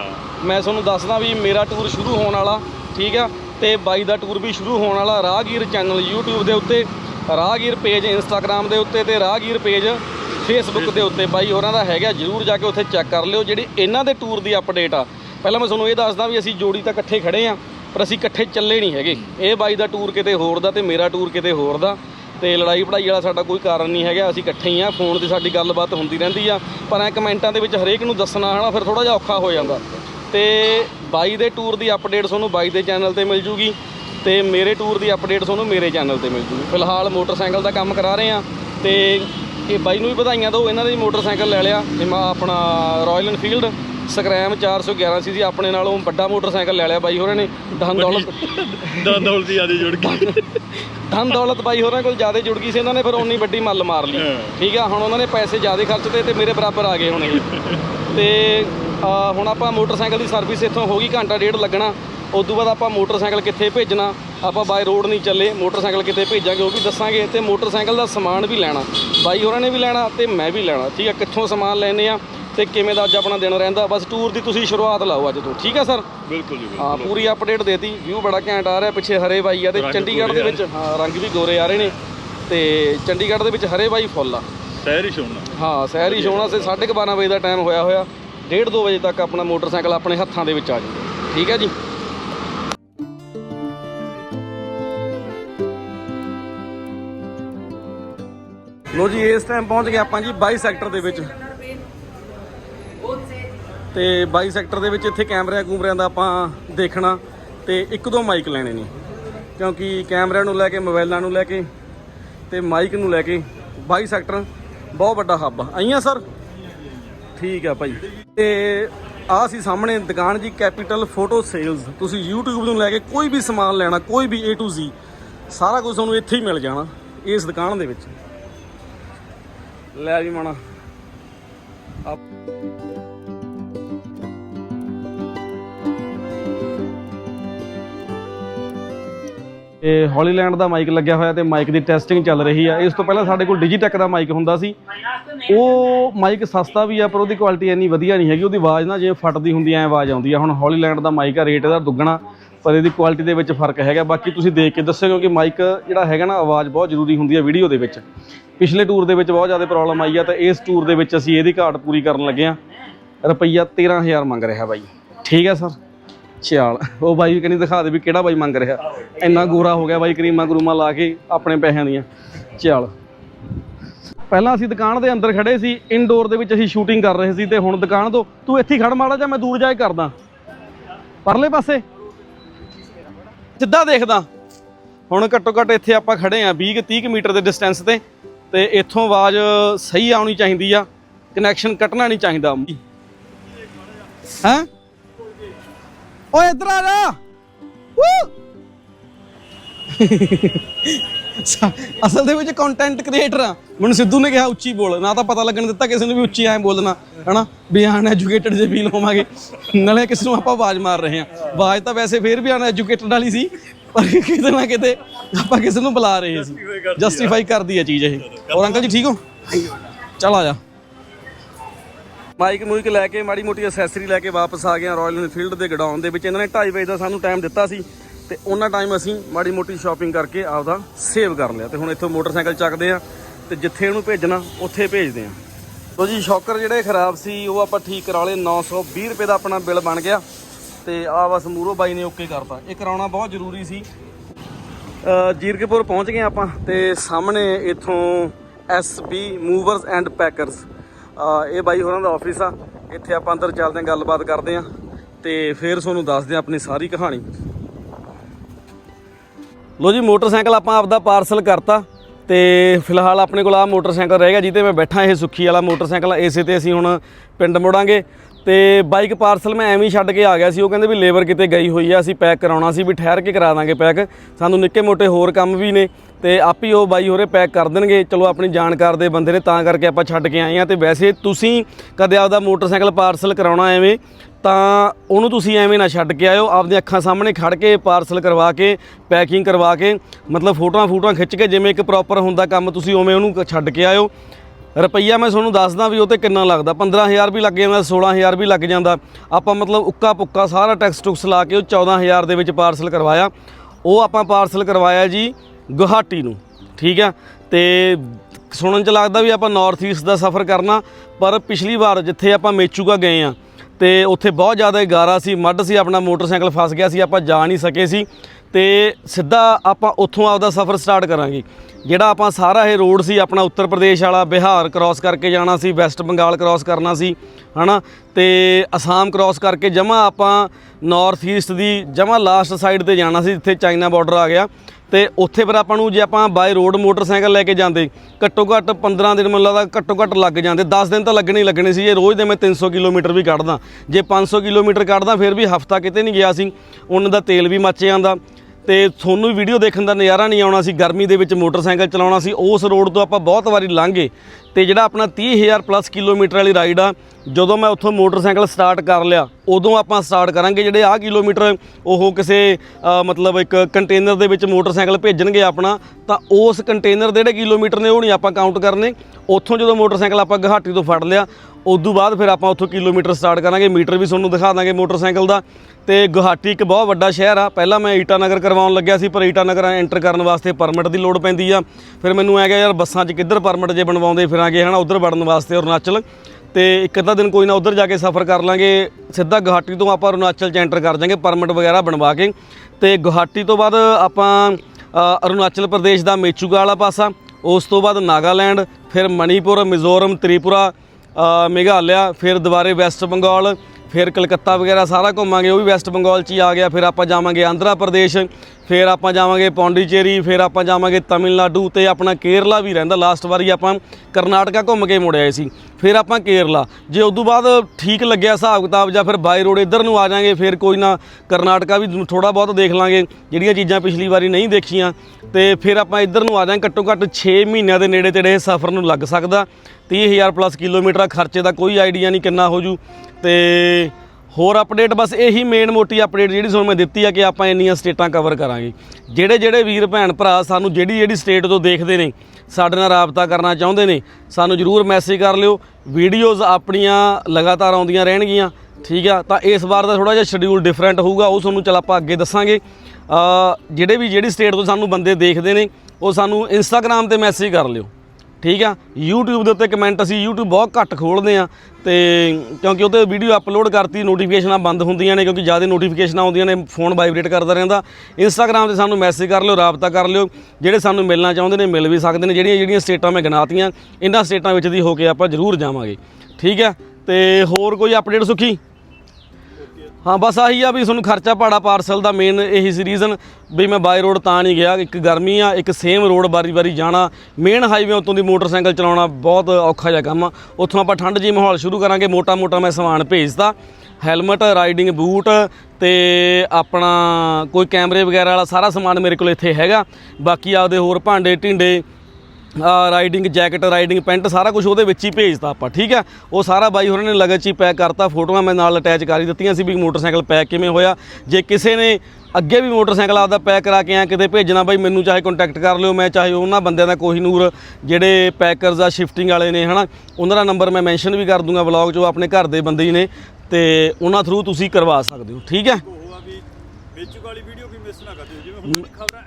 ਮੈਂ ਤੁਹਾਨੂੰ ਦੱਸਦਾ ਵੀ ਮੇਰਾ ਟੂਰ ਸ਼ੁਰੂ ਹੋਣ ਵਾਲਾ ਠੀਕ ਆ? ਤੇ ਬਾਈ ਦਾ ਟੂਰ ਵੀ ਸ਼ੁਰੂ ਹੋਣ ਵਾਲਾ ਰਾਹਗੀਰ ਚੈਨਲ YouTube ਦੇ ਉੱਤੇ, ਰਾਹਗੀਰ ਪੇਜ Instagram ਦੇ ਉੱਤੇ ਤੇ ਰਾਹਗੀਰ ਪੇਜ Facebook ਦੇ ਉੱਤੇ। ਬਾਈ ਹੋਰਾਂ ਦਾ ਹੈਗਾ, ਜਰੂਰ ਜਾ ਕੇ ਉੱਥੇ ਚੈੱਕ ਕਰ ਲਿਓ ਜਿਹੜੀ ਇਹਨਾਂ ਦੇ ਟੂਰ ਦੀ ਅਪਡੇਟ ਆ। ਪਹਿਲਾਂ ਮੈਂ ਤੁਹਾਨੂੰ ਇਹ ਦੱਸਦਾ ਵੀ ਅਸੀਂ ਜੋੜੀ ਤਾਂ ਇਕੱਠੇ ਖੜੇ ਆ, ਪਰ ਅਸੀਂ ਇਕੱਠੇ ਚੱਲੇ ਨਹੀਂ ਹੈਗੇ। ਇਹ ਬਾਈ ਦਾ ਟੂਰ ਕਿਤੇ ਹੋਰ ਦਾ ਤੇ ਮੇਰਾ ਟੂਰ ਕਿਤੇ ਹੋਰ ਦਾ। ਤੇ ਲੜਾਈ ਪੜਾਈ ਵਾਲਾ ਸਾਡਾ ਕੋਈ ਕਾਰਨ ਨਹੀਂ ਹੈਗਾ, ਅਸੀਂ ਇਕੱਠੇ ਹੀ ਆ ਫੋਨ ਤੇ ਸਾਡੀ ਗੱਲਬਾਤ ਹੁੰਦੀ ਰਹਿੰਦੀ ਆ। ਪਰ ਐ ਕਮੈਂਟਾਂ ਦੇ ਵਿੱਚ ਹਰੇਕ ਨੂੰ ਦੱਸਣਾ ਹਨਾ, ਫਿਰ ਥੋੜਾ ਜਿਹਾ ਔਖਾ ਹੋ ਜਾਂਦਾ। ਤੇ ਬਾਈ ਦੇ ਟੂਰ ਦੀ ਅਪਡੇਟ ਤੁਹਾਨੂੰ ਬਾਈ ਦੇ ਚੈਨਲ ਤੇ ਮਿਲ ਜੂਗੀ ਤੇ ਮੇਰੇ ਟੂਰ ਦੀ ਅਪਡੇਟ ਤੁਹਾਨੂੰ ਮੇਰੇ ਚੈਨਲ ਤੇ ਮਿਲ ਜੂਗੀ। ਫਿਲਹਾਲ ਮੋਟਰਸਾਈਕਲ ਦਾ ਕੰਮ ਕਰਾ ਰਹੇ ਆ ਤੇ ਇਹ ਬਾਈ ਨੂੰ ਵੀ ਵਧਾਈਆਂ ਦਿਓ ਇਹਨਾਂ ਨੇ ਮੋਟਰਸਾਈਕਲ ਲੈ ਲਿਆ। ਹਿਮਾ ਆਪਣਾ ਰਾਇਲ ਐਨਫੀਲਡ ਸਕ੍ਰੈਮ 411 ਸੀ ਆਪਣੇ ਨਾਲੋਂ ਵੱਡਾ ਮੋਟਰਸਾਈਕਲ ਲੈ ਲਿਆ ਬਾਈ ਹੋਰਾਂ ਨੇ। ਧਨ ਦੌਲਤ ਦਾ ਦੌਲਤ ਦੀ ਆਦੇ ਜੁੜ ਗਈ। ਧਨ ਦੌਲਤ ਬਾਈ ਹੋਰਾਂ ਕੋਲ ਜ਼ਿਆਦਾ ਜੁੜ ਗਈ ਸੀ ਇਹਨਾਂ ਨੇ ਫਿਰ ਉਨੀ ਵੱਡੀ ਮੱਲ ਮਾਰ ਲਈ। ਠੀਕ ਆ ਹੁਣ ਉਹਨਾਂ ਨੇ ਪੈਸੇ ਜ਼ਿਆਦਾ ਖਰਚਤੇ ਤੇ ਮੇਰੇ ਬਰਾਬਰ ਆ ਗਏ ਹੁਣ ਇਹ ਤੇ ਹੁਣ ਆਪਾਂ ਮੋਟਰਸਾਈਕਲ ਦੀ ਸਰਵਿਸ ਇੱਥੋਂ ਹੋ ਗਈ ਘੰਟਾ ਡੇਢ ਲੱਗਣਾ। ਉਸ ਤੋਂ ਬਾਅਦ ਆਪਾਂ ਮੋਟਰਸਾਈਕਲ ਕਿੱਥੇ ਭੇਜਣਾ? ਆਪਾਂ ਬਾਈ ਰੋਡ ਨਹੀਂ ਚੱਲੇ ਮੋਟਰਸਾਈਕਲ ਕਿੱਥੇ ਭੇਜਾਂਗੇ ਉਹ ਵੀ ਦੱਸਾਂਗੇ। ਤੇ ਮੋਟਰਸਾਈਕਲ ਦਾ ਸਮਾਨ ਵੀ ਲੈਣਾ ਬਾਈ ਹੋਰਾਂ ਨੇ ਵੀ ਲੈਣਾ ਤੇ ਮੈਂ ਵੀ ਲੈਣਾ। ਠੀਕ ਆ ਕਿੱਥੋਂ ਸਮਾਨ ਲੈਣੇ ਆ ਤੇ ਕਿਵੇਂ ਦਾ ਅੱਜ ਆਪਣਾ ਦਿਨ ਰਹਿੰਦਾ ਬਸ ਟੂਰ ਦੀ ਤੁਸੀਂ ਸ਼ੁਰੂਆਤ ਲਾਓ ਅੱਜ ਤੋਂ। ਠੀਕ ਆ ਸਰ? ਬਿਲਕੁਲ ਜੀ ਹਾਂ ਪੂਰੀ ਅਪਡੇਟ ਦੇਤੀ ਵਿਊ ਬੜਾ ਘੈਂਟ ਆ ਰਿਹਾ ਪਿੱਛੇ ਹਰੇ ਬਾਈ ਆ ਤੇ ਚੰਡੀਗੜ੍ਹ ਦੇ ਵਿੱਚ ਹਾਂ ਰੰਗ ਵੀ ਗੋਰੇ ਆ ਰਹੇ ਨੇ। ਤੇ ਚੰਡੀਗੜ੍ਹ ਦੇ ਵਿੱਚ ਹਰੇ ਬਾਈ ਫੁੱਲ ਆ। ਸਹਿਰ ਹੀ ਸੋਣਾ ਹਾਂ ਸਹਿਰੀ ਸੋਣਾ ਸੇ 12:30 ਵਜੇ ਦਾ ਟਾਈਮ ਹੋਇਆ ਹੋਇਆ। ਡੇਢ 2 ਵਜੇ ਤੱਕ ਆਪਣਾ ਮੋਟਰਸਾਈਕਲ ਆਪਣੇ ਹੱਥਾਂ ਦੇ ਵਿੱਚ ਆ ਜਾਊਗਾ। ਠੀਕ ਹੈ ਜੀ? ਲੋ ਜੀ, ਇਸ ਟਾਈਮ ਪਹੁੰਚ ਗਏ ਆਪਾਂ ਜੀ 22 ਸੈਕਟਰ ਦੇ ਵਿੱਚ। ਤੇ 22 ਸੈਕਟਰ ਦੇ ਵਿੱਚ ਇੱਥੇ ਕੈਮਰਿਆਂ ਕੂਮਰਿਆਂ ਦਾ ਆਪਾਂ ਦੇਖਣਾ ਤੇ ਇੱਕ ਦੋ ਮਾਈਕ ਲੈਣੇ ਨੇ। ਕਿਉਂਕਿ ਕੈਮਰਿਆਂ ਨੂੰ ਲੈ ਕੇ ਮੋਬਾਈਲਾਂ ਨੂੰ ਲੈ ਕੇ ਤੇ ਮਾਈਕ ਨੂੰ ਲੈ ਕੇ 22 ਸੈਕਟਰ ਬਹੁਤ ਵੱਡਾ ਹੱਬ ਆ। ਆਈਆਂ ਸਰ ਠੀਕ ਆ ਭਾਈ। ਤੇ ਆ ਸੀ ਸਾਹਮਣੇ ਦੁਕਾਨ ਜੀ ਕੈਪੀਟਲ ਫੋਟੋ ਸੇਲਸ ਤੁਸੀਂ YouTube ਨੂੰ ਲੈ ਕੇ ਕੋਈ ਵੀ ਸਮਾਨ ਲੈਣਾ, ਕੋਈ ਵੀ A to Z, ਸਾਰਾ ਕੁਝ ਤੁਹਾਨੂੰ ਇੱਥੇ ਹੀ ਮਿਲ ਜਾਣਾ, ਇਸ ਦੁਕਾਨ ਦੇ ਵਿੱਚ। ਲੈ ਜੀ ਮਾਣਾ ਆਪ ਇਹ ਹੌਲੀਲੈਂਡ ਦਾ ਮਾਈਕ ਲੱਗਿਆ ਹੋਇਆ ਤੇ ਮਾਈਕ ਦੀ ਟੈਸਟਿੰਗ ਚੱਲ ਰਹੀ ਆ। ਇਸ ਤੋਂ ਪਹਿਲਾਂ ਸਾਡੇ ਕੋਲ ਡਿਜੀਟੈਕ ਦਾ ਮਾਈਕ ਹੁੰਦਾ ਸੀ। ਉਹ ਮਾਈਕ ਸਸਤਾ ਵੀ ਆ, ਪਰ ਉਹਦੀ ਕੁਆਲਿਟੀ ਇੰਨੀ ਵਧੀਆ ਨਹੀਂ ਹੈਗੀ। ਉਹਦੀ ਆਵਾਜ਼ ਨਾ ਜਿਵੇਂ ਫਟਦੀ ਹੁੰਦੀ ਐ ਆਵਾਜ਼ ਆਉਂਦੀ ਆ। ਹੁਣ ਹੌਲੀਲੈਂਡ ਦਾ ਮਾਈਕ ਆ ਰੇਟ ਇਹਦਾ ਦੁੱਗਣਾ, ਪਰ ਇਹਦੀ ਕੁਆਲਿਟੀ ਦੇ ਵਿੱਚ ਫ਼ਰਕ ਹੈਗਾ। ਬਾਕੀ ਤੁਸੀਂ ਦੇਖ ਕੇ ਦੱਸਿਓ ਕਿਉਂਕਿ ਮਾਈਕ ਜਿਹੜਾ ਹੈਗਾ ਨਾ, ਆਵਾਜ਼ ਬਹੁਤ ਜ਼ਰੂਰੀ ਹੁੰਦੀ ਹੈ ਵੀਡੀਓ ਦੇ ਵਿੱਚ। ਪਿਛਲੇ ਟੂਰ ਦੇ ਵਿੱਚ ਬਹੁਤ ਜ਼ਿਆਦਾ ਪ੍ਰੋਬਲਮ ਆਈ ਆ, ਤਾਂ ਇਸ ਟੂਰ ਦੇ ਵਿੱਚ ਅਸੀਂ ਇਹਦੀ ਘਾਟ ਪੂਰੀ ਕਰਨ ਲੱਗੇ ਆ। ਰੁਪਈਆ 13000 ਮੰਗ ਰਿਹਾ ਬਾਈ। ਠੀਕ ਹੈ ਸਰ ਚੱਲ ਉਹ ਬਾਈ ਕਹਿੰਦੀ ਦਿਖਾ ਦੇ ਵੀ ਕਿਹੜਾ ਬਾਈ ਮੰਗ ਰਿਹਾ। ਇੰਨਾ ਗੋਰਾ ਹੋ ਗਿਆ ਬਾਈ ਕਰੀਮਾਂ ਕਰੂਮਾ ਲਾ ਕੇ ਆਪਣੇ ਪੈਸਿਆਂ ਦੀਆਂ। ਚੱਲ ਪਹਿਲਾਂ ਅਸੀਂ ਦੁਕਾਨ ਦੇ ਅੰਦਰ ਖੜੇ ਸੀ ਇਨਡੋਰ ਦੇ ਵਿੱਚ ਅਸੀਂ ਸ਼ੂਟਿੰਗ ਕਰ ਰਹੇ ਸੀ ਤੇ ਹੁਣ ਦੁਕਾਨ ਤੋਂ, ਤੂੰ ਇੱਥੇ ਖੜ ਮਾੜਾ ਜਾਂ ਮੈਂ ਦੂਰ ਜਾ ਕੇ ਕਰਦਾ। ਪਰਲੇ ਪਾਸੇ। ਜਿੱਦਾਂ ਦੇਖਦਾ। ਹੁਣ ਘੱਟੋ ਘੱਟ ਇੱਥੇ ਆਪਾਂ ਖੜੇ ਆ 20 30 ਕੁ ਮੀਟਰ ਦੇ ਡਿਸਟੈਂਸ ਤੇ। ਤੇ ਇੱਥੋਂ ਆਵਾਜ਼ ਸਹੀ ਆਉਣੀ ਚਾਹੀਦੀ ਆ ਕਨੈਕਸ਼ਨ ਕੱਟਣਾ ਨਹੀਂ ਚਾਹੀਦਾ। ਹੈ? ਓਏ ਇੱਧਰ ਆ ਜਾ। ਵੂ! ਸ- ਅਸਲ ਦੇ ਵਿੱਚ ਕੰਟੈਂਟ ਕ੍ਰੀਏਟਰ ਆ। ਮੈਨੂੰ ਸਿੱਧੂ ਨੇ ਕਿਹਾ ਉੱਚੀ ਬੋਲ। ਨਾ ਤਾਂ ਪਤਾ ਲੱਗਣ ਦਿੱਤਾ ਕਿਸੇ ਨੂੰ ਵੀ ਉੱਚੀ ਐ ਬੋਲਣਾ ਹਨਾ? ਵੀ ਅਨਐਜੂਕੇਟਡ ਜੇ ਫੀਲ ਹੋਵਾਂਗੇ। ਨਾਲੇ ਕਿਸੇ ਨੂੰ ਆਪਾਂ ਆਵਾਜ਼ ਮਾਰ ਰਹੇ ਆ ਆਵਾਜ਼ ਤਾਂ ਵੈਸੇ ਫੇਰ ਵੀ ਅਨਐਜੂਕੇਟਡ ਵਾਲੀ ਸੀ ਪਰ ਕਿਤੇ ਨਾ ਕਿਤੇ ਆਪਾਂ ਕਿਸੇ ਨੂੰ ਬੁਲਾ ਰਹੇ ਸੀ। ਜਸਟੀਫਾਈ ਕਰਦੀ ਹੈ ਚੀਜ਼ ਇਹ। ਹੋਰ ਅੰਕਲ ਜੀ ਠੀਕ ਹੋ? ਚਲ ਆ ਜਾ। ਮਾਈਕ ਮੂਈਕ ਲੈ ਕੇ, ਮਾੜੀ ਮੋਟੀ ਅਸੈਸਰੀ ਲੈ ਕੇ ਵਾਪਸ ਆ ਗਏ ਆ ਰਾਇਲ ਇਨਫੀਲਡ ਦੇ ਗਡਾਊਨ ਦੇ ਵਿੱਚ। ਇਹਨਾਂ ਨੇ 2:30 ਵਜੇ ਦਾ ਸਾਨੂੰ ਟਾਈਮ ਦਿੱਤਾ ਸੀ ਤੇ ਉਹਨਾਂ ਟਾਈਮ ਅਸੀਂ ਮਾੜੀ ਮੋਟੀ ਸ਼ਾਪਿੰਗ ਕਰਕੇ ਆਪਦਾ ਸੇਵ ਕਰ ਲਿਆ। ਤੇ ਹੁਣ ਇੱਥੋਂ ਮੋਟਰਸਾਈਕਲ ਚੱਕਦੇ ਆ ਤੇ ਜਿੱਥੇ ਇਹਨੂੰ ਭੇਜਣਾ, ਉੱਥੇ ਭੇਜਦੇ ਆ ਲੋ ਜੀ, ਸ਼ੌਕਰ ਜਿਹੜੇ ਖਰਾਬ ਸੀ, ਉਹ ਆਪਾਂ ਠੀਕ ਕਰਾ ਲਏ। 920 ਰੁਪਏ ਦਾ ਆਪਣਾ ਬਿੱਲ ਬਣ ਗਿਆ। ਤੇ ਆ ਬਸ ਮੂਰੋ ਬਾਈ ਨੇ ਓਕੇ ਕਰਤਾ। ਇਹ ਕਰਾਉਣਾ ਬਹੁਤ ਜ਼ਰੂਰੀ ਸੀ। ਜੀਰਕਪੁਰ ਪਹੁੰਚ ਗਏ ਆਪਾਂ ਤੇ ਸਾਹਮਣੇ ਇਥੋਂ ਐਸਬੀ ਮੂਵਰਸ ਐਂਡ ਪੈਕਰਸ ਇਹ ਬਾਈ ਹੋਰਾਂ ਦਾ ਆਫਿਸ ਆ। ਇੱਥੇ ਆਪਾਂ ਅੰਦਰ ਚੱਲਦੇ ਹਾਂ, ਗੱਲਬਾਤ ਕਰਦੇ ਹਾਂ ਤੇ ਫਿਰ ਤੁਹਾਨੂੰ ਦੱਸਦੇ ਹਾਂ ਆਪਣੀ ਸਾਰੀ ਕਹਾਣੀ। ਲੋ ਜੀ, ਮੋਟਰਸਾਈਕਲ ਆਪਾਂ ਆਪਦਾ ਪਾਰਸਲ ਕਰਤਾ ਤੇ ਫਿਲਹਾਲ ਆਪਣੇ ਕੋਲ ਆ ਮੋਟਰਸਾਈਕਲ ਰਹੇਗਾ ਜਿਹਤੇ ਮੈਂ ਬੈਠਾ, ਇਹ ਸੁੱਖੀ ਵਾਲਾ ਮੋਟਰਸਾਈਕਲ ਇਸੇ ਤੇ ਅਸੀਂ ਹੁਣ ਪਿੰਡ ਮੁੜਾਂਗੇ। ਤੇ ਬਾਈਕ ਪਾਰਸਲ ਮੈਂ ਐਵੇਂ ਹੀ ਛੱਡ ਕੇ ਆ ਗਿਆ ਸੀ, ਉਹ ਕਹਿੰਦੇ ਵੀ ਲੇਬਰ ਕਿਤੇ ਗਈ ਹੋਈ ਆ, ਅਸੀਂ ਪੈਕ ਕਰਾਉਣਾ ਸੀ, ਵੀ ਠਹਿਰ ਕੇ ਕਰਾ ਦਾਂਗੇ ਪੈਕ ਸਾਨੂੰ ਨਿੱਕੇ ਮੋਟੇ ਹੋਰ ਕੰਮ ਵੀ ਨੇ ਤੇ ਆਪ ਹੀ ਉਹ ਬਾਈ ਹੋਰੇ ਪੈਕ ਕਰ ਦੇਣਗੇ। ਚਲੋ, ਆਪਣੀ ਜਾਣਕਾਰ ਦੇ ਬੰਦੇ ਨੇ ਤਾਂ ਕਰਕੇ ਆਪਾਂ ਛੱਡ ਕੇ ਆਏ ਆ ਤੇ ਵੈਸੇ ਤੁਸੀਂ ਕਦੇ ਆਪਦਾ ਮੋਟਰਸਾਈਕਲ ਪਾਰਸਲ ਕਰਾਉਣਾ ਐਵੇਂ, ਤਾਂ ਉਹਨੂੰ ਤੁਸੀਂ ਐਵੇਂ ਨਾ ਛੱਡ ਕੇ ਆਇਓ। ਆਪਦੀਆਂ ਅੱਖਾਂ ਸਾਹਮਣੇ ਖੜ ਕੇ ਪਾਰਸਲ ਕਰਵਾ ਕੇ ਪੈਕਿੰਗ ਕਰਵਾ ਕੇ, ਮਤਲਬ ਫੋਟੋਆਂ ਫੋਟੋਆਂ ਖਿੱਚ ਕੇ, ਜਿਵੇਂ ਇੱਕ ਪ੍ਰੋਪਰ ਹੁੰਦਾ ਕੰਮ, ਤੁਸੀਂ ਉਵੇਂ ਉਹਨੂੰ ਛੱਡ ਕੇ ਆਇਓ। ਰੁਪਈਆ ਮੈਂ ਤੁਹਾਨੂੰ ਦੱਸਦਾ ਵੀ ਉਹ ਤੇ ਕਿੰਨਾ ਲੱਗਦਾ। 15000 ਵੀ ਲੱਗ ਜਾਂਦਾ 16000 ਵੀ ਲੱਗ ਜਾਂਦਾ। ਆਪਾਂ ਮਤਲਬ ਉੱਕਾ ਪੁੱਕਾ ਸਾਰਾ ਟੈਕਸ ਟੁਕਸ ਲਾ ਕੇ ਉਹ 14000 ਦੇ ਵਿੱਚ ਪਾਰਸਲ ਕਰਵਾਇਆ। ਉਹ ਆਪਾਂ ਪਾਰਸਲ ਕਰਵਾਇਆ ਜੀ ਗੁਹਾਟੀ ਨੂੰ, ਠੀਕ ਆ? ਤੇ ਸੁਣਨ ਚ ਲੱਗਦਾ ਵੀ ਆਪਾਂ ਨਾਰਥ ਈਸਟ ਦਾ ਸਫ਼ਰ ਕਰਨਾ, ਪਰ ਪਿਛਲੀ ਵਾਰ ਜਿੱਥੇ ਆਪਾਂ ਮੇਚੂਗਾ ਗਏ ਆ, ਤੇ ਉੱਥੇ ਬਹੁਤ ਜ਼ਿਆਦਾ ਗਾਰਾ ਸੀ ਮੱਡ ਸੀ, ਆਪਣਾ ਮੋਟਰਸਾਈਕਲ ਫਸ ਗਿਆ ਸੀ, ਆਪਾਂ ਜਾ ਨਹੀਂ ਸਕੇ ਸੀ। ਤੇ ਸਿੱਧਾ ਆਪਾਂ ਉੱਥੋਂ ਆਪਦਾ ਸਫ਼ਰ ਸਟਾਰਟ ਕਰਾਂਗੇ। ਜਿਹੜਾ ਆਪਾਂ ਸਾਰਾ ਇਹ ਰੋਡ ਸੀ, ਆਪਣਾ ਉੱਤਰ ਪ੍ਰਦੇਸ਼ ਵਾਲਾ, ਬਿਹਾਰ ਕ੍ਰਾਸ ਕਰਕੇ ਜਾਣਾ ਸੀ ਵੈਸਟ ਬੰਗਾਲ ਕ੍ਰਾਸ ਕਰਨਾ ਸੀ, ਹਨਾ? ਤੇ ਅਸਾਮ ਕ੍ਰਾਸ ਕਰਕੇ ਜਮਾ ਆਪਾਂ ਨਾਰਥ ਈਸਟ ਦੀ ਜਮਾ ਲਾਸਟ ਸਾਈਡ ਤੇ ਜਾਣਾ ਸੀ, ਜਿੱਥੇ ਚਾਈਨਾ ਬਾਰਡਰ ਆ ਗਿਆ। ਤੇ ਉੱਥੇ ਫਿਰ ਆਪਾਂ ਨੂੰ ਜੇ ਆਪਾਂ ਬਾਈ ਰੋਡ ਮੋਟਰਸਾਈਕਲ ਲੈ ਕੇ ਜਾਂਦੇ, ਘੱਟੋ ਘੱਟ 15 ਦਿਨ ਮੈਨੂੰ ਲੱਗਦਾ ਘੱਟੋ ਘੱਟ ਲੱਗ ਜਾਂਦੇ। 10 ਦਿਨ ਤਾਂ ਲੱਗਣੇ ਹੀ ਲੱਗਣੇ ਸੀ, ਇਹ ਰੋਜ਼ ਦੇ ਮੈਂ 300 ਕਿਲੋਮੀਟਰ ਵੀ ਕੱਢਦਾ। ਜੇ 500 ਕਿਲੋਮੀਟਰ ਕੱਢਦਾ, ਫਿਰ ਵੀ ਹਫਤਾ ਕਿਤੇ ਨਹੀਂ ਗਿਆ ਸੀ। ਉਹਨਾਂ ਦਾ ਤੇਲ ਵੀ ਮੱਚ ਜਾਂਦਾ। ਤੇ ਤੁਹਾਨੂੰ ਵੀਡੀਓ ਦੇਖਣ ਦਾ ਨਜ਼ਾਰਾ ਨਹੀਂ ਆਉਣਾ ਸੀ। ਗਰਮੀ ਦੇ ਵਿੱਚ ਮੋਟਰਸਾਈਕਲ ਚਲਾਉਣਾ ਸੀ। ਉਸ ਰੋਡ ਤੋਂ ਆਪਾਂ ਬਹੁਤ ਵਾਰੀ ਲੰਘੇ। ਤੇ ਜਿਹੜਾ ਆਪਣਾ 30000 ਪਲੱਸ ਕਿਲੋਮੀਟਰ ਵਾਲੀ ਰਾਈਡ ਆ, ਜਦੋਂ ਮੈਂ ਉੱਥੋਂ ਮੋਟਰਸਾਈਕਲ ਸਟਾਰਟ ਕਰ ਲਿਆ, ਉਦੋਂ ਆਪਾਂ ਸਟਾਰਟ ਕਰਾਂਗੇ। ਜਿਹੜੇ ਆਹ ਕਿਲੋਮੀਟਰ ਉਹ ਕਿਸੇ ਮਤਲਬ ਇੱਕ ਕੰਟੇਨਰ ਦੇ ਵਿੱਚ ਮੋਟਰਸਾਈਕਲ ਭੇਜਣਗੇ ਆਪਣਾ, ਤਾਂ ਉਸ ਕੰਟੇਨਰ ਦੇ ਜਿਹੜੇ ਕਿਲੋਮੀਟਰ ਨੇ ਉਹ ਨਹੀਂ ਆਪਾਂ ਕਾਊਂਟ ਕਰਨੇ। ਉੱਥੋਂ ਜਦੋਂ ਮੋਟਰਸਾਈਕਲ ਆਪਾਂ ਗਹਾਟੀ ਤੋਂ ਫੜ ਲਿਆ ਉਦੋਂ ਬਾਅਦ ਫਿਰ ਆਪਾਂ ਉੱਥੋਂ ਕਿਲੋਮੀਟਰ ਸਟਾਰਟ ਕਰਾਂਗੇ। ਮੀਟਰ ਵੀ ਤੁਹਾਨੂੰ ਦਿਖਾ ਦਾਂਗੇ ਮੋਟਰਸਾਈਕਲ ਦਾ। ਤੇ ਗੁਹਾਟੀ ਇੱਕ ਬਹੁਤ ਵੱਡਾ ਸ਼ਹਿਰ ਆ। ਪਹਿਲਾਂ ਮੈਂ ਈਟਾਨਗਰ ਕਰਵਾਉਣ ਲੱਗਿਆ ਸੀ, ਪਰ ਈਟਾਨਗਰ ਐਂਟਰ ਕਰਨ ਵਾਸਤੇ ਪਰਮਿਟ ਦੀ ਲੋੜ ਪੈਂਦੀ ਆ। ਫਿਰ ਮੈਨੂੰ ਐ ਗਿਆ ਯਾਰ ਬੱਸਾਂ 'ਚ ਕਿੱਧਰ ਪਰਮਿਟ ਜੇ ਬਣਵਾਉਂਦੇ ਫਿਰਾਂਗੇ? ਹਨਾ, ਉਧਰ ਵੜਨ ਵਾਸਤੇ ਅਰੁਣਾਚਲ। ਤੇ ਇੱਕ ਅੱਧਾ ਦਿਨ ਕੋਈ ਨਾ ਉਧਰ ਜਾ ਕੇ ਸਫ਼ਰ ਕਰ ਲਾਂਗੇ। ਸਿੱਧਾ ਗੁਹਾਟੀ ਤੋਂ ਆਪਾਂ ਅਰੁਣਾਚਲ 'ਚ ਐਂਟਰ ਕਰ ਜਾਾਂਗੇ ਪਰਮਿਟ ਵਗੈਰਾ ਬਣਵਾ ਕੇ। ਤੇ ਗੁਹਾਟੀ ਤੋਂ ਬਾਅਦ ਆਪਾਂ ਅਰੁਣਾਚਲ ਪ੍ਰਦੇਸ਼ ਦਾ ਮੇਚੂਗਾ ਵਾਲਾ ਪਾਸਾ। ਉਸ ਤੋਂ ਬਾਅਦ ਨਾਗਾਲੈਂਡ, ਫਿਰ ਮਣੀਪੁਰ, ਮਿਜ਼ੋਰਮ, ਤ੍ਰਿਪੁਰਾ ਮੇਘਾਲਿਆ ਫਿਰ ਦੁਬਾਰੇ ਵੈਸਟ ਬੰਗਾਲ ਫਿਰ ਕਲਕੱਤਾ ਵਗੈਰਾ ਸਾਰਾ ਘੁੰਮਾਂਗੇ, ਉਹ ਵੀ ਵੈਸਟ ਬੰਗਾਲ 'ਚ ਹੀ ਆ ਗਿਆ, ਫਿਰ ਆਪਾਂ ਜਾਵਾਂਗੇ ਆਂਧਰਾ ਪ੍ਰਦੇਸ਼, ਫਿਰ ਆਪਾਂ ਜਾਵਾਂਗੇ ਪੌਂਡੀਚੇਰੀ ਫਿਰ ਆਪਾਂ ਜਾਵਾਂਗੇ ਤਮਿਲਨਾਡੂ ਤੇ ਆਪਣਾ ਕੇਰਲਾ ਵੀ ਰਹਿੰਦਾ ਲਾਸਟ ਵਾਰੀ ਆਪਾਂ ਕਰਨਾਟਕਾ ਘੁੰਮ ਕੇ ਮੁੜ ਆਏ ਸੀ, ਫਿਰ ਆਪਾਂ ਕੇਰਲਾ। ਜੇ ਉਦੋਂ ਬਾਅਦ ਠੀਕ ਲੱਗਿਆ ਹਿਸਾਬ ਕਿਤਾਬ ਜਾਂ ਫਿਰ ਬਾਈ ਰੋਡ ਇੱਧਰ ਨੂੰ ਆ ਜਾਾਂਗੇ, ਫਿਰ ਕੋਈ ਨਾ ਕਰਨਾਟਕਾ ਵੀ ਥੋੜਾ ਬਹੁਤ ਦੇਖ ਲਾਂਗੇ, ਜਿਹੜੀਆਂ ਚੀਜ਼ਾਂ ਪਿਛਲੀ ਵਾਰੀ ਨਹੀਂ ਦੇਖੀਆਂ, ਤੇ ਫਿਰ ਆਪਾਂ ਇੱਧਰ ਨੂੰ ਆ ਜਾਾਂਗੇ, ਘੱਟੋ ਘੱਟ 6 ਮਹੀਨਿਆਂ ਦੇ ਨੇੜੇ ਤੇੜੇ ਸਫ਼ਰ ਨੂੰ ਲੱਗ ਸਕਦਾ 30000 ਪਲੱਸ ਕਿਲੋਮੀਟਰ ਖਰਚੇ ਦਾ ਕੋਈ ਆਈਡੀਆ ਨਹੀਂ ਕਿੰਨਾ ਹੋ ਜੂ ਤੇ ਹੋਰ ਅਪਡੇਟ ਬਸ ਇਹੀ ਮੇਨ ਮੋਟੀ ਅਪਡੇਟ ਜਿਹੜੀ ਤੁਹਾਨੂੰ ਮੈਂ ਦਿੱਤੀ ਆ ਕਿ ਆਪਾਂ ਇੰਨੀਆਂ ਸਟੇਟਾਂ ਕਵਰ ਕਰਾਂਗੇ। ਜਿਹੜੇ ਜਿਹੜੇ ਵੀਰ, ਭੈਣ, ਭਰਾ ਸਾਨੂੰ ਜਿਹੜੀ ਜਿਹੜੀ ਸਟੇਟ ਤੋਂ ਦੇਖਦੇ ਨੇ, ਸਾਡੇ ਨਾਲ ਰਾਬਤਾ ਕਰਨਾ ਚਾਹੁੰਦੇ ਨੇ, ਸਾਨੂੰ ਜਰੂਰ ਮੈਸੇਜ ਕਰ ਲਿਓ। ਵੀਡੀਓਜ਼ ਆਪਣੀਆਂ ਲਗਾਤਾਰ ਆਉਂਦੀਆਂ ਰਹਿਣਗੀਆਂ, ਠੀਕ ਆ? ਤਾਂ ਇਸ ਵਾਰ ਦਾ ਥੋੜਾ ਜਿਹਾ ਸ਼ਡਿਊਲ ਡਿਫਰੈਂਟ ਹੋਊਗਾ, ਉਹ ਤੁਹਾਨੂੰ ਚਲ ਆਪਾਂ ਅੱਗੇ ਦੱਸਾਂਗੇ। ਜਿਹੜੇ ਵੀ ਜਿਹੜੀ ਸਟੇਟ ਤੋਂ ਸਾਨੂੰ ਬੰਦੇ ਦੇਖਦੇ ਨੇ, ਉਹ ਸਾਨੂੰ ਇੰਸਟਾਗ੍ਰam ਤੇ ਮੈਸੇਜ ਕਰ ਲਿਓ, ਠੀਕ ਆ? YouTube ਦੇ ਉੱਤੇ ਕਮੈਂਟ ਅਸੀਂ YouTube ਬਹੁਤ ਘੱਟ ਖੋਲਦੇ ਆ ਤੇ ਕਿਉਂਕਿ ਉਹਤੇ ਵੀਡੀਓ ਅਪਲੋਡ ਕਰਤੀ ਨੋਟੀਫਿਕੇਸ਼ਨਾਂ ਬੰਦ ਹੁੰਦੀਆਂ ਨੇ ਕਿਉਂਕਿ ਜ਼ਿਆਦਾ ਨੋਟੀਫਿਕੇਸ਼ਨਾਂ ਆਉਂਦੀਆਂ ਨੇ ਫੋਨ ਵਾਈਬ੍ਰੇਟ ਕਰਦਾ ਰਹਿੰਦਾ। Instagram ਤੇ ਸਾਨੂੰ ਮੈਸੇਜ ਕਰ ਲਿਓ, ਰਾਬਤਾ ਕਰ ਲਿਓ, ਜਿਹੜੇ ਸਾਨੂੰ ਮਿਲਣਾ ਚਾਹੁੰਦੇ ਨੇ, ਮਿਲ ਵੀ ਸਕਦੇ ਨੇ। ਜਿਹੜੀਆਂ ਜਿਹੜੀਆਂ ਸਟੇਟਾਂ ਮੈਂ ਗਿਣਾਤੀਆਂ, ਇਹਨਾਂ ਸਟੇਟਾਂ ਵਿੱਚ ਦੀ ਹੋ ਕੇ ਆਪਾਂ ਜ਼ਰੂਰ ਜਾਵਾਂਗੇ। ਠੀਕ ਹੈ? ਤੇ ਹੋਰ ਕੋਈ ਅਪਡੇਟ ਸੁਖੀ? ਹਾਂ, ਬਸ ਆਹੀ ਆ ਵੀ ਤੁਹਾਨੂੰ ਖਰਚਾ ਭਾੜਾ ਪਾਰਸਲ ਦਾ ਮੇਨ ਇਹੀ ਸੀ ਰੀਜ਼ਨ ਵੀ ਮੈਂ ਬਾਈ ਰੋਡ ਤਾਂ ਨਹੀਂ ਗਿਆ। ਇੱਕ ਗਰਮੀ ਆ, ਇੱਕ ਸੇਮ ਰੋਡ ਬਾਰੀ-ਬਾਰੀ ਜਾਣਾ। ਮੇਨ ਹਾਈਵੇ ਉਤੋਂ ਦੀ ਮੋਟਰਸਾਈਕਲ ਚਲਾਉਣਾ ਬਹੁਤ ਔਖਾ ਜਿਹਾ ਕੰਮ ਆ। ਉੱਥੋਂ ਆਪਾਂ ਠੰਡ ਜੀ ਮਾਹੌਲ ਸ਼ੁਰੂ ਕਰਾਂਗੇ, ਮੋਟਾ-ਮੋਟਾ ਮੈਂ ਸਮਾਨ ਭੇਜਦਾ ਹੈਲਮਟ ਰਾਈਡਿੰਗ ਬੂਟ ਤੇ ਆਪਣਾ ਕੋਈ ਕੈਮਰੇ ਵਗੈਰਾ ਵਾਲਾ ਸਾਰਾ ਸਮਾਨ ਮੇਰੇ ਕੋਲ ਇੱਥੇ ਹੈਗਾ। ਬਾਕੀ ਆਪਦੇ ਹੋਰ ਭਾਂਡੇ ਢਿੰਡੇ ਰਾਈਡਿੰਗ ਜੈਕਟ ਰਾਈਡਿੰਗ ਪੈਂਟ ਸਾਰਾ ਕੁਝ ਉਹਦੇ ਵਿੱਚ ਹੀ ਭੇਜਤਾ ਆਪਾਂ ਠੀਕ ਹੈ? ਉਹ ਸਾਰਾ ਬਾਈ ਹੋਰਾਂ ਨੇ ਲਗਤ 'ਚ ਹੀ ਪੈਕ ਕਰਤਾ ਫੋਟੋਆਂ ਮੈਂ ਨਾਲ ਅਟੈਚ ਕਰ ਹੀ ਦਿੱਤੀਆਂ ਸੀ ਵੀ ਮੋਟਰਸਾਈਕਲ ਪੈਕ ਕਿਵੇਂ ਹੋਇਆ। ਜੇ ਕਿਸੇ ਨੇ ਅੱਗੇ ਵੀ ਮੋਟਰਸਾਈਕਲ ਆਪਦਾ ਪੈਕ ਕਰਾ ਕੇ ਆ ਕਿਤੇ ਭੇਜਣਾ ਬਾਈ ਮੈਨੂੰ ਚਾਹੇ ਕੰਟੈਕਟ ਕਰ ਲਿਓ ਮੈਂ ਚਾਹੇ ਉਹਨਾਂ ਬੰਦਿਆਂ ਦਾ ਕੋਹੀਨੂਰ ਜਿਹੜੇ ਪੈਕਰਸ ਆ ਸ਼ਿਫਟਿੰਗ ਵਾਲੇ ਨੇ ਹਨਾ? ਉਹਨਾਂ ਦਾ ਨੰਬਰ ਮੈਂ ਮੈਂਸ਼ਨ ਵੀ ਕਰ ਦੂੰਗਾ ਵਲੌਗ 'ਚ ਉਹ ਆਪਣੇ ਘਰ ਦੇ ਬੰਦੇ ਹੀ ਨੇ ਤੇ ਉਹਨਾਂ ਥਰੂ ਤੁਸੀਂ ਕਰਵਾ ਸਕਦੇ ਹੋ ਠੀਕ ਹੈ? ਉਹ ਆ ਵੀ ਮੇਚੂ ਵਾਲੀ ਵੀਡੀਓ ਵੀ ਮਿਸ ਨਾ ਕਰ ਦਿਓ ਜਿਵੇਂ ਹੁਣ ਖਬਰਾਂ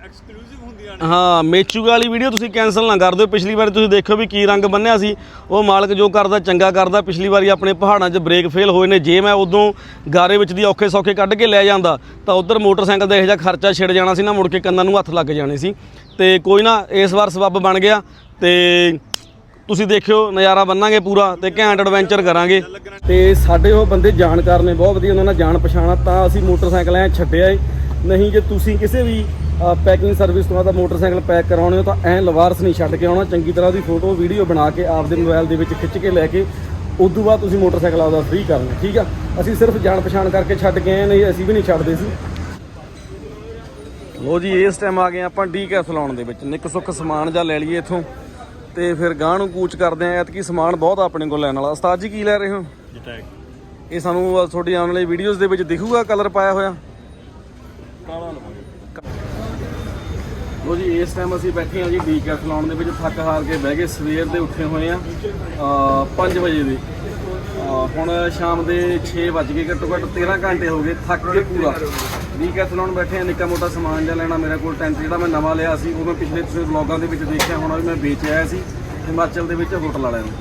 ਹਾਂ, ਮੇਚੂ ਵਾਲੀ ਵੀਡੀਓ ਤੁਸੀਂ ਕੈਨਸਲ ਨਾ ਕਰ ਦਿਓ। ਪਿਛਲੀ ਵਾਰੀ ਤੁਸੀਂ ਦੇਖਿਓ ਵੀ ਕੀ ਰੰਗ ਬੰਨਿਆ ਸੀ। ਉਹ ਮਾਲਕ ਜੋ ਕਰਦਾ, ਚੰਗਾ ਕਰਦਾ। ਪਿਛਲੀ ਵਾਰੀ ਆਪਣੇ ਪਹਾੜਾਂ 'ਚ ਬ੍ਰੇਕ ਫੇਲ ਹੋਏ ਨੇ। ਜੇ ਮੈਂ ਉਦੋਂ ਗਾਰੇ ਵਿੱਚ ਦੀ ਔਖੇ ਸੌਖੇ ਕੱਢ ਕੇ ਲੈ ਜਾਂਦਾ, ਤਾਂ ਉਧਰ ਮੋਟਰਸਾਈਕਲ ਦਾ ਇਹੋ ਜਿਹਾ ਖਰਚਾ ਛਿੜ ਜਾਣਾ ਸੀ ਨਾ, ਮੁੜ ਕੇ ਕੰਨਾਂ ਨੂੰ ਹੱਥ ਲੱਗ ਜਾਣੇ ਸੀ। ਤੇ ਕੋਈ ਨਾ, ਇਸ ਵਾਰ ਸਬੱਬ ਬਣ ਗਿਆ। ਤੇ ਤੁਸੀਂ ਦੇਖਿਓ, ਨਜ਼ਾਰਾ ਬੰਨਾਂਗੇ ਪੂਰਾ ਤੇ ਘੈਂਟ ਐਡਵੈਂਚਰ ਕਰਾਂਗੇ। ਤੇ ਸਾਡੇ ਉਹ ਬੰਦੇ ਜਾਣਕਾਰ ਨੇ, ਬਹੁਤ ਵਧੀਆ ਉਹਨਾਂ ਨਾਲ ਜਾਣ ਪਛਾਣਾ ਤਾਂ ਅਸੀਂ ਮੋਟਰਸਾਈਕਲ ਐ ਛੱਡਿਆ ਏ। ਨਹੀਂ ਜੇ ਤੁਸੀਂ ਕਿਸੇ ਵੀ ਪੈਕਿੰਗ ਸਰਵਿਸ ਤੋਂ ਆਦਾ ਮੋਟਰਸਾਈਕਲ ਪੈਕ ਕਰਾਉਣੇ ਹੋ ਤਾਂ ਐ ਲਵਾਰਸ ਨਹੀਂ ਛੱਡ ਕੇ ਆਉਣਾ। ਚੰਗੀ ਤਰ੍ਹਾਂ ਦੀ ਫੋਟੋ ਵੀਡੀਓ ਬਣਾ ਕੇ ਆਪਦੇ ਮੋਬਾਈਲ ਦੇ ਵਿੱਚ ਖਿੱਚ ਕੇ ਲੈ ਕੇ ਉਦੋਂ ਬਾਅਦ ਤੁਸੀਂ ਮੋਟਰਸਾਈਕਲ ਆਪਦਾ ਫ੍ਰੀ ਕਰਨਾ ਠੀਕ ਆ? ਅਸੀਂ ਸਿਰਫ ਜਾਣ ਪਛਾਣ ਕਰਕੇ ਛੱਡ ਕੇ ਆਏ ਨਹੀਂ ਅਸੀਂ ਵੀ ਨਹੀਂ ਛੱਡਦੇ ਸੀ। ਲੋ ਜੀ ਇਸ ਟਾਈਮ ਆ ਗਏ ਆਪਾਂ ਡੀ ਕੈਥਲੋਨ ਦੇ ਵਿੱਚ। ਨਿੱਕ ਸੁੱਖ ਸਮਾਨ ਜਾਂ ਲੈ ਲਈਏ ਇੱਥੋਂ ਤੇ ਫਿਰ ਗਾਂ ਨੂੰ ਕੂਚ ਕਰਦੇ ਆਂ। ਐਤਕੀ ਸਮਾਨ ਬਹੁਤ ਆਪਣੇ ਕੋਲ ਲੈਣ ਵਾਲਾ। ਉਸਤਾਦ ਜੀ ਕੀ ਲੈ ਰਹੇ ਹੋ? ਜਟੈਕ ਇਹ। ਸਾਨੂੰ ਤੁਹਾਡੀ ਆਉਣ ਵਾਲੀ ਵੀਡੀਓਜ਼ ਦੇ ਵਿੱਚ ਦਿਖੂਗਾ ਕਲਰ ਪਾਇਆ ਹੋਇਆ? ਕਾਲਾ ਲਵਾਂਗੇ। ਲੋ ਜੀ, ਇਸ ਟਾਈਮ ਅਸੀਂ ਬੈਠੇ ਹਾਂ ਜੀ ਡੀ ਕੈਥਲੋਨ ਦੇ ਵਿੱਚ, ਥੱਕ ਹਾਰ ਕੇ ਬਹਿ ਗਏ, ਸਵੇਰ ਦੇ ਉੱਠੇ ਹੋਏ ਆ 5 ਵਜੇ ਦੇ। ਹੁਣ ਸ਼ਾਮ ਦੇ 6 ਵੱਜ ਗਏ, ਘੱਟੋ ਘੱਟ 13 ਘੰਟੇ ਹੋ ਗਏ, ਥੱਕ ਕੇ ਪੂਰਾ। ਡੀ ਕੈਥਲੋਨ ਬੈਠੇ ਆ ਨਿੱਕਾ ਮੋਟਾ ਸਮਾਨ ਜਿਹਾ ਲੈਣਾ ਮੇਰੇ ਕੋਲ, ਟੈਂਟ ਜਿਹੜਾ ਮੈਂ ਨਵਾਂ ਲਿਆ ਸੀ, ਉਹ ਮੈਂ ਪਿਛਲੇ ਤੁਸੀਂ ਵਲੌਗਾਂ ਦੇ ਵਿੱਚ ਦੇਖਿਆ ਹੋਣਾ ਵੀ ਮੈਂ ਵੇਚ ਆਇਆ ਸੀ, ਹਿਮਾਚਲ ਦੇ ਵਿੱਚ ਹੋਟਲ ਵਾਲਿਆਂ ਨੂੰ।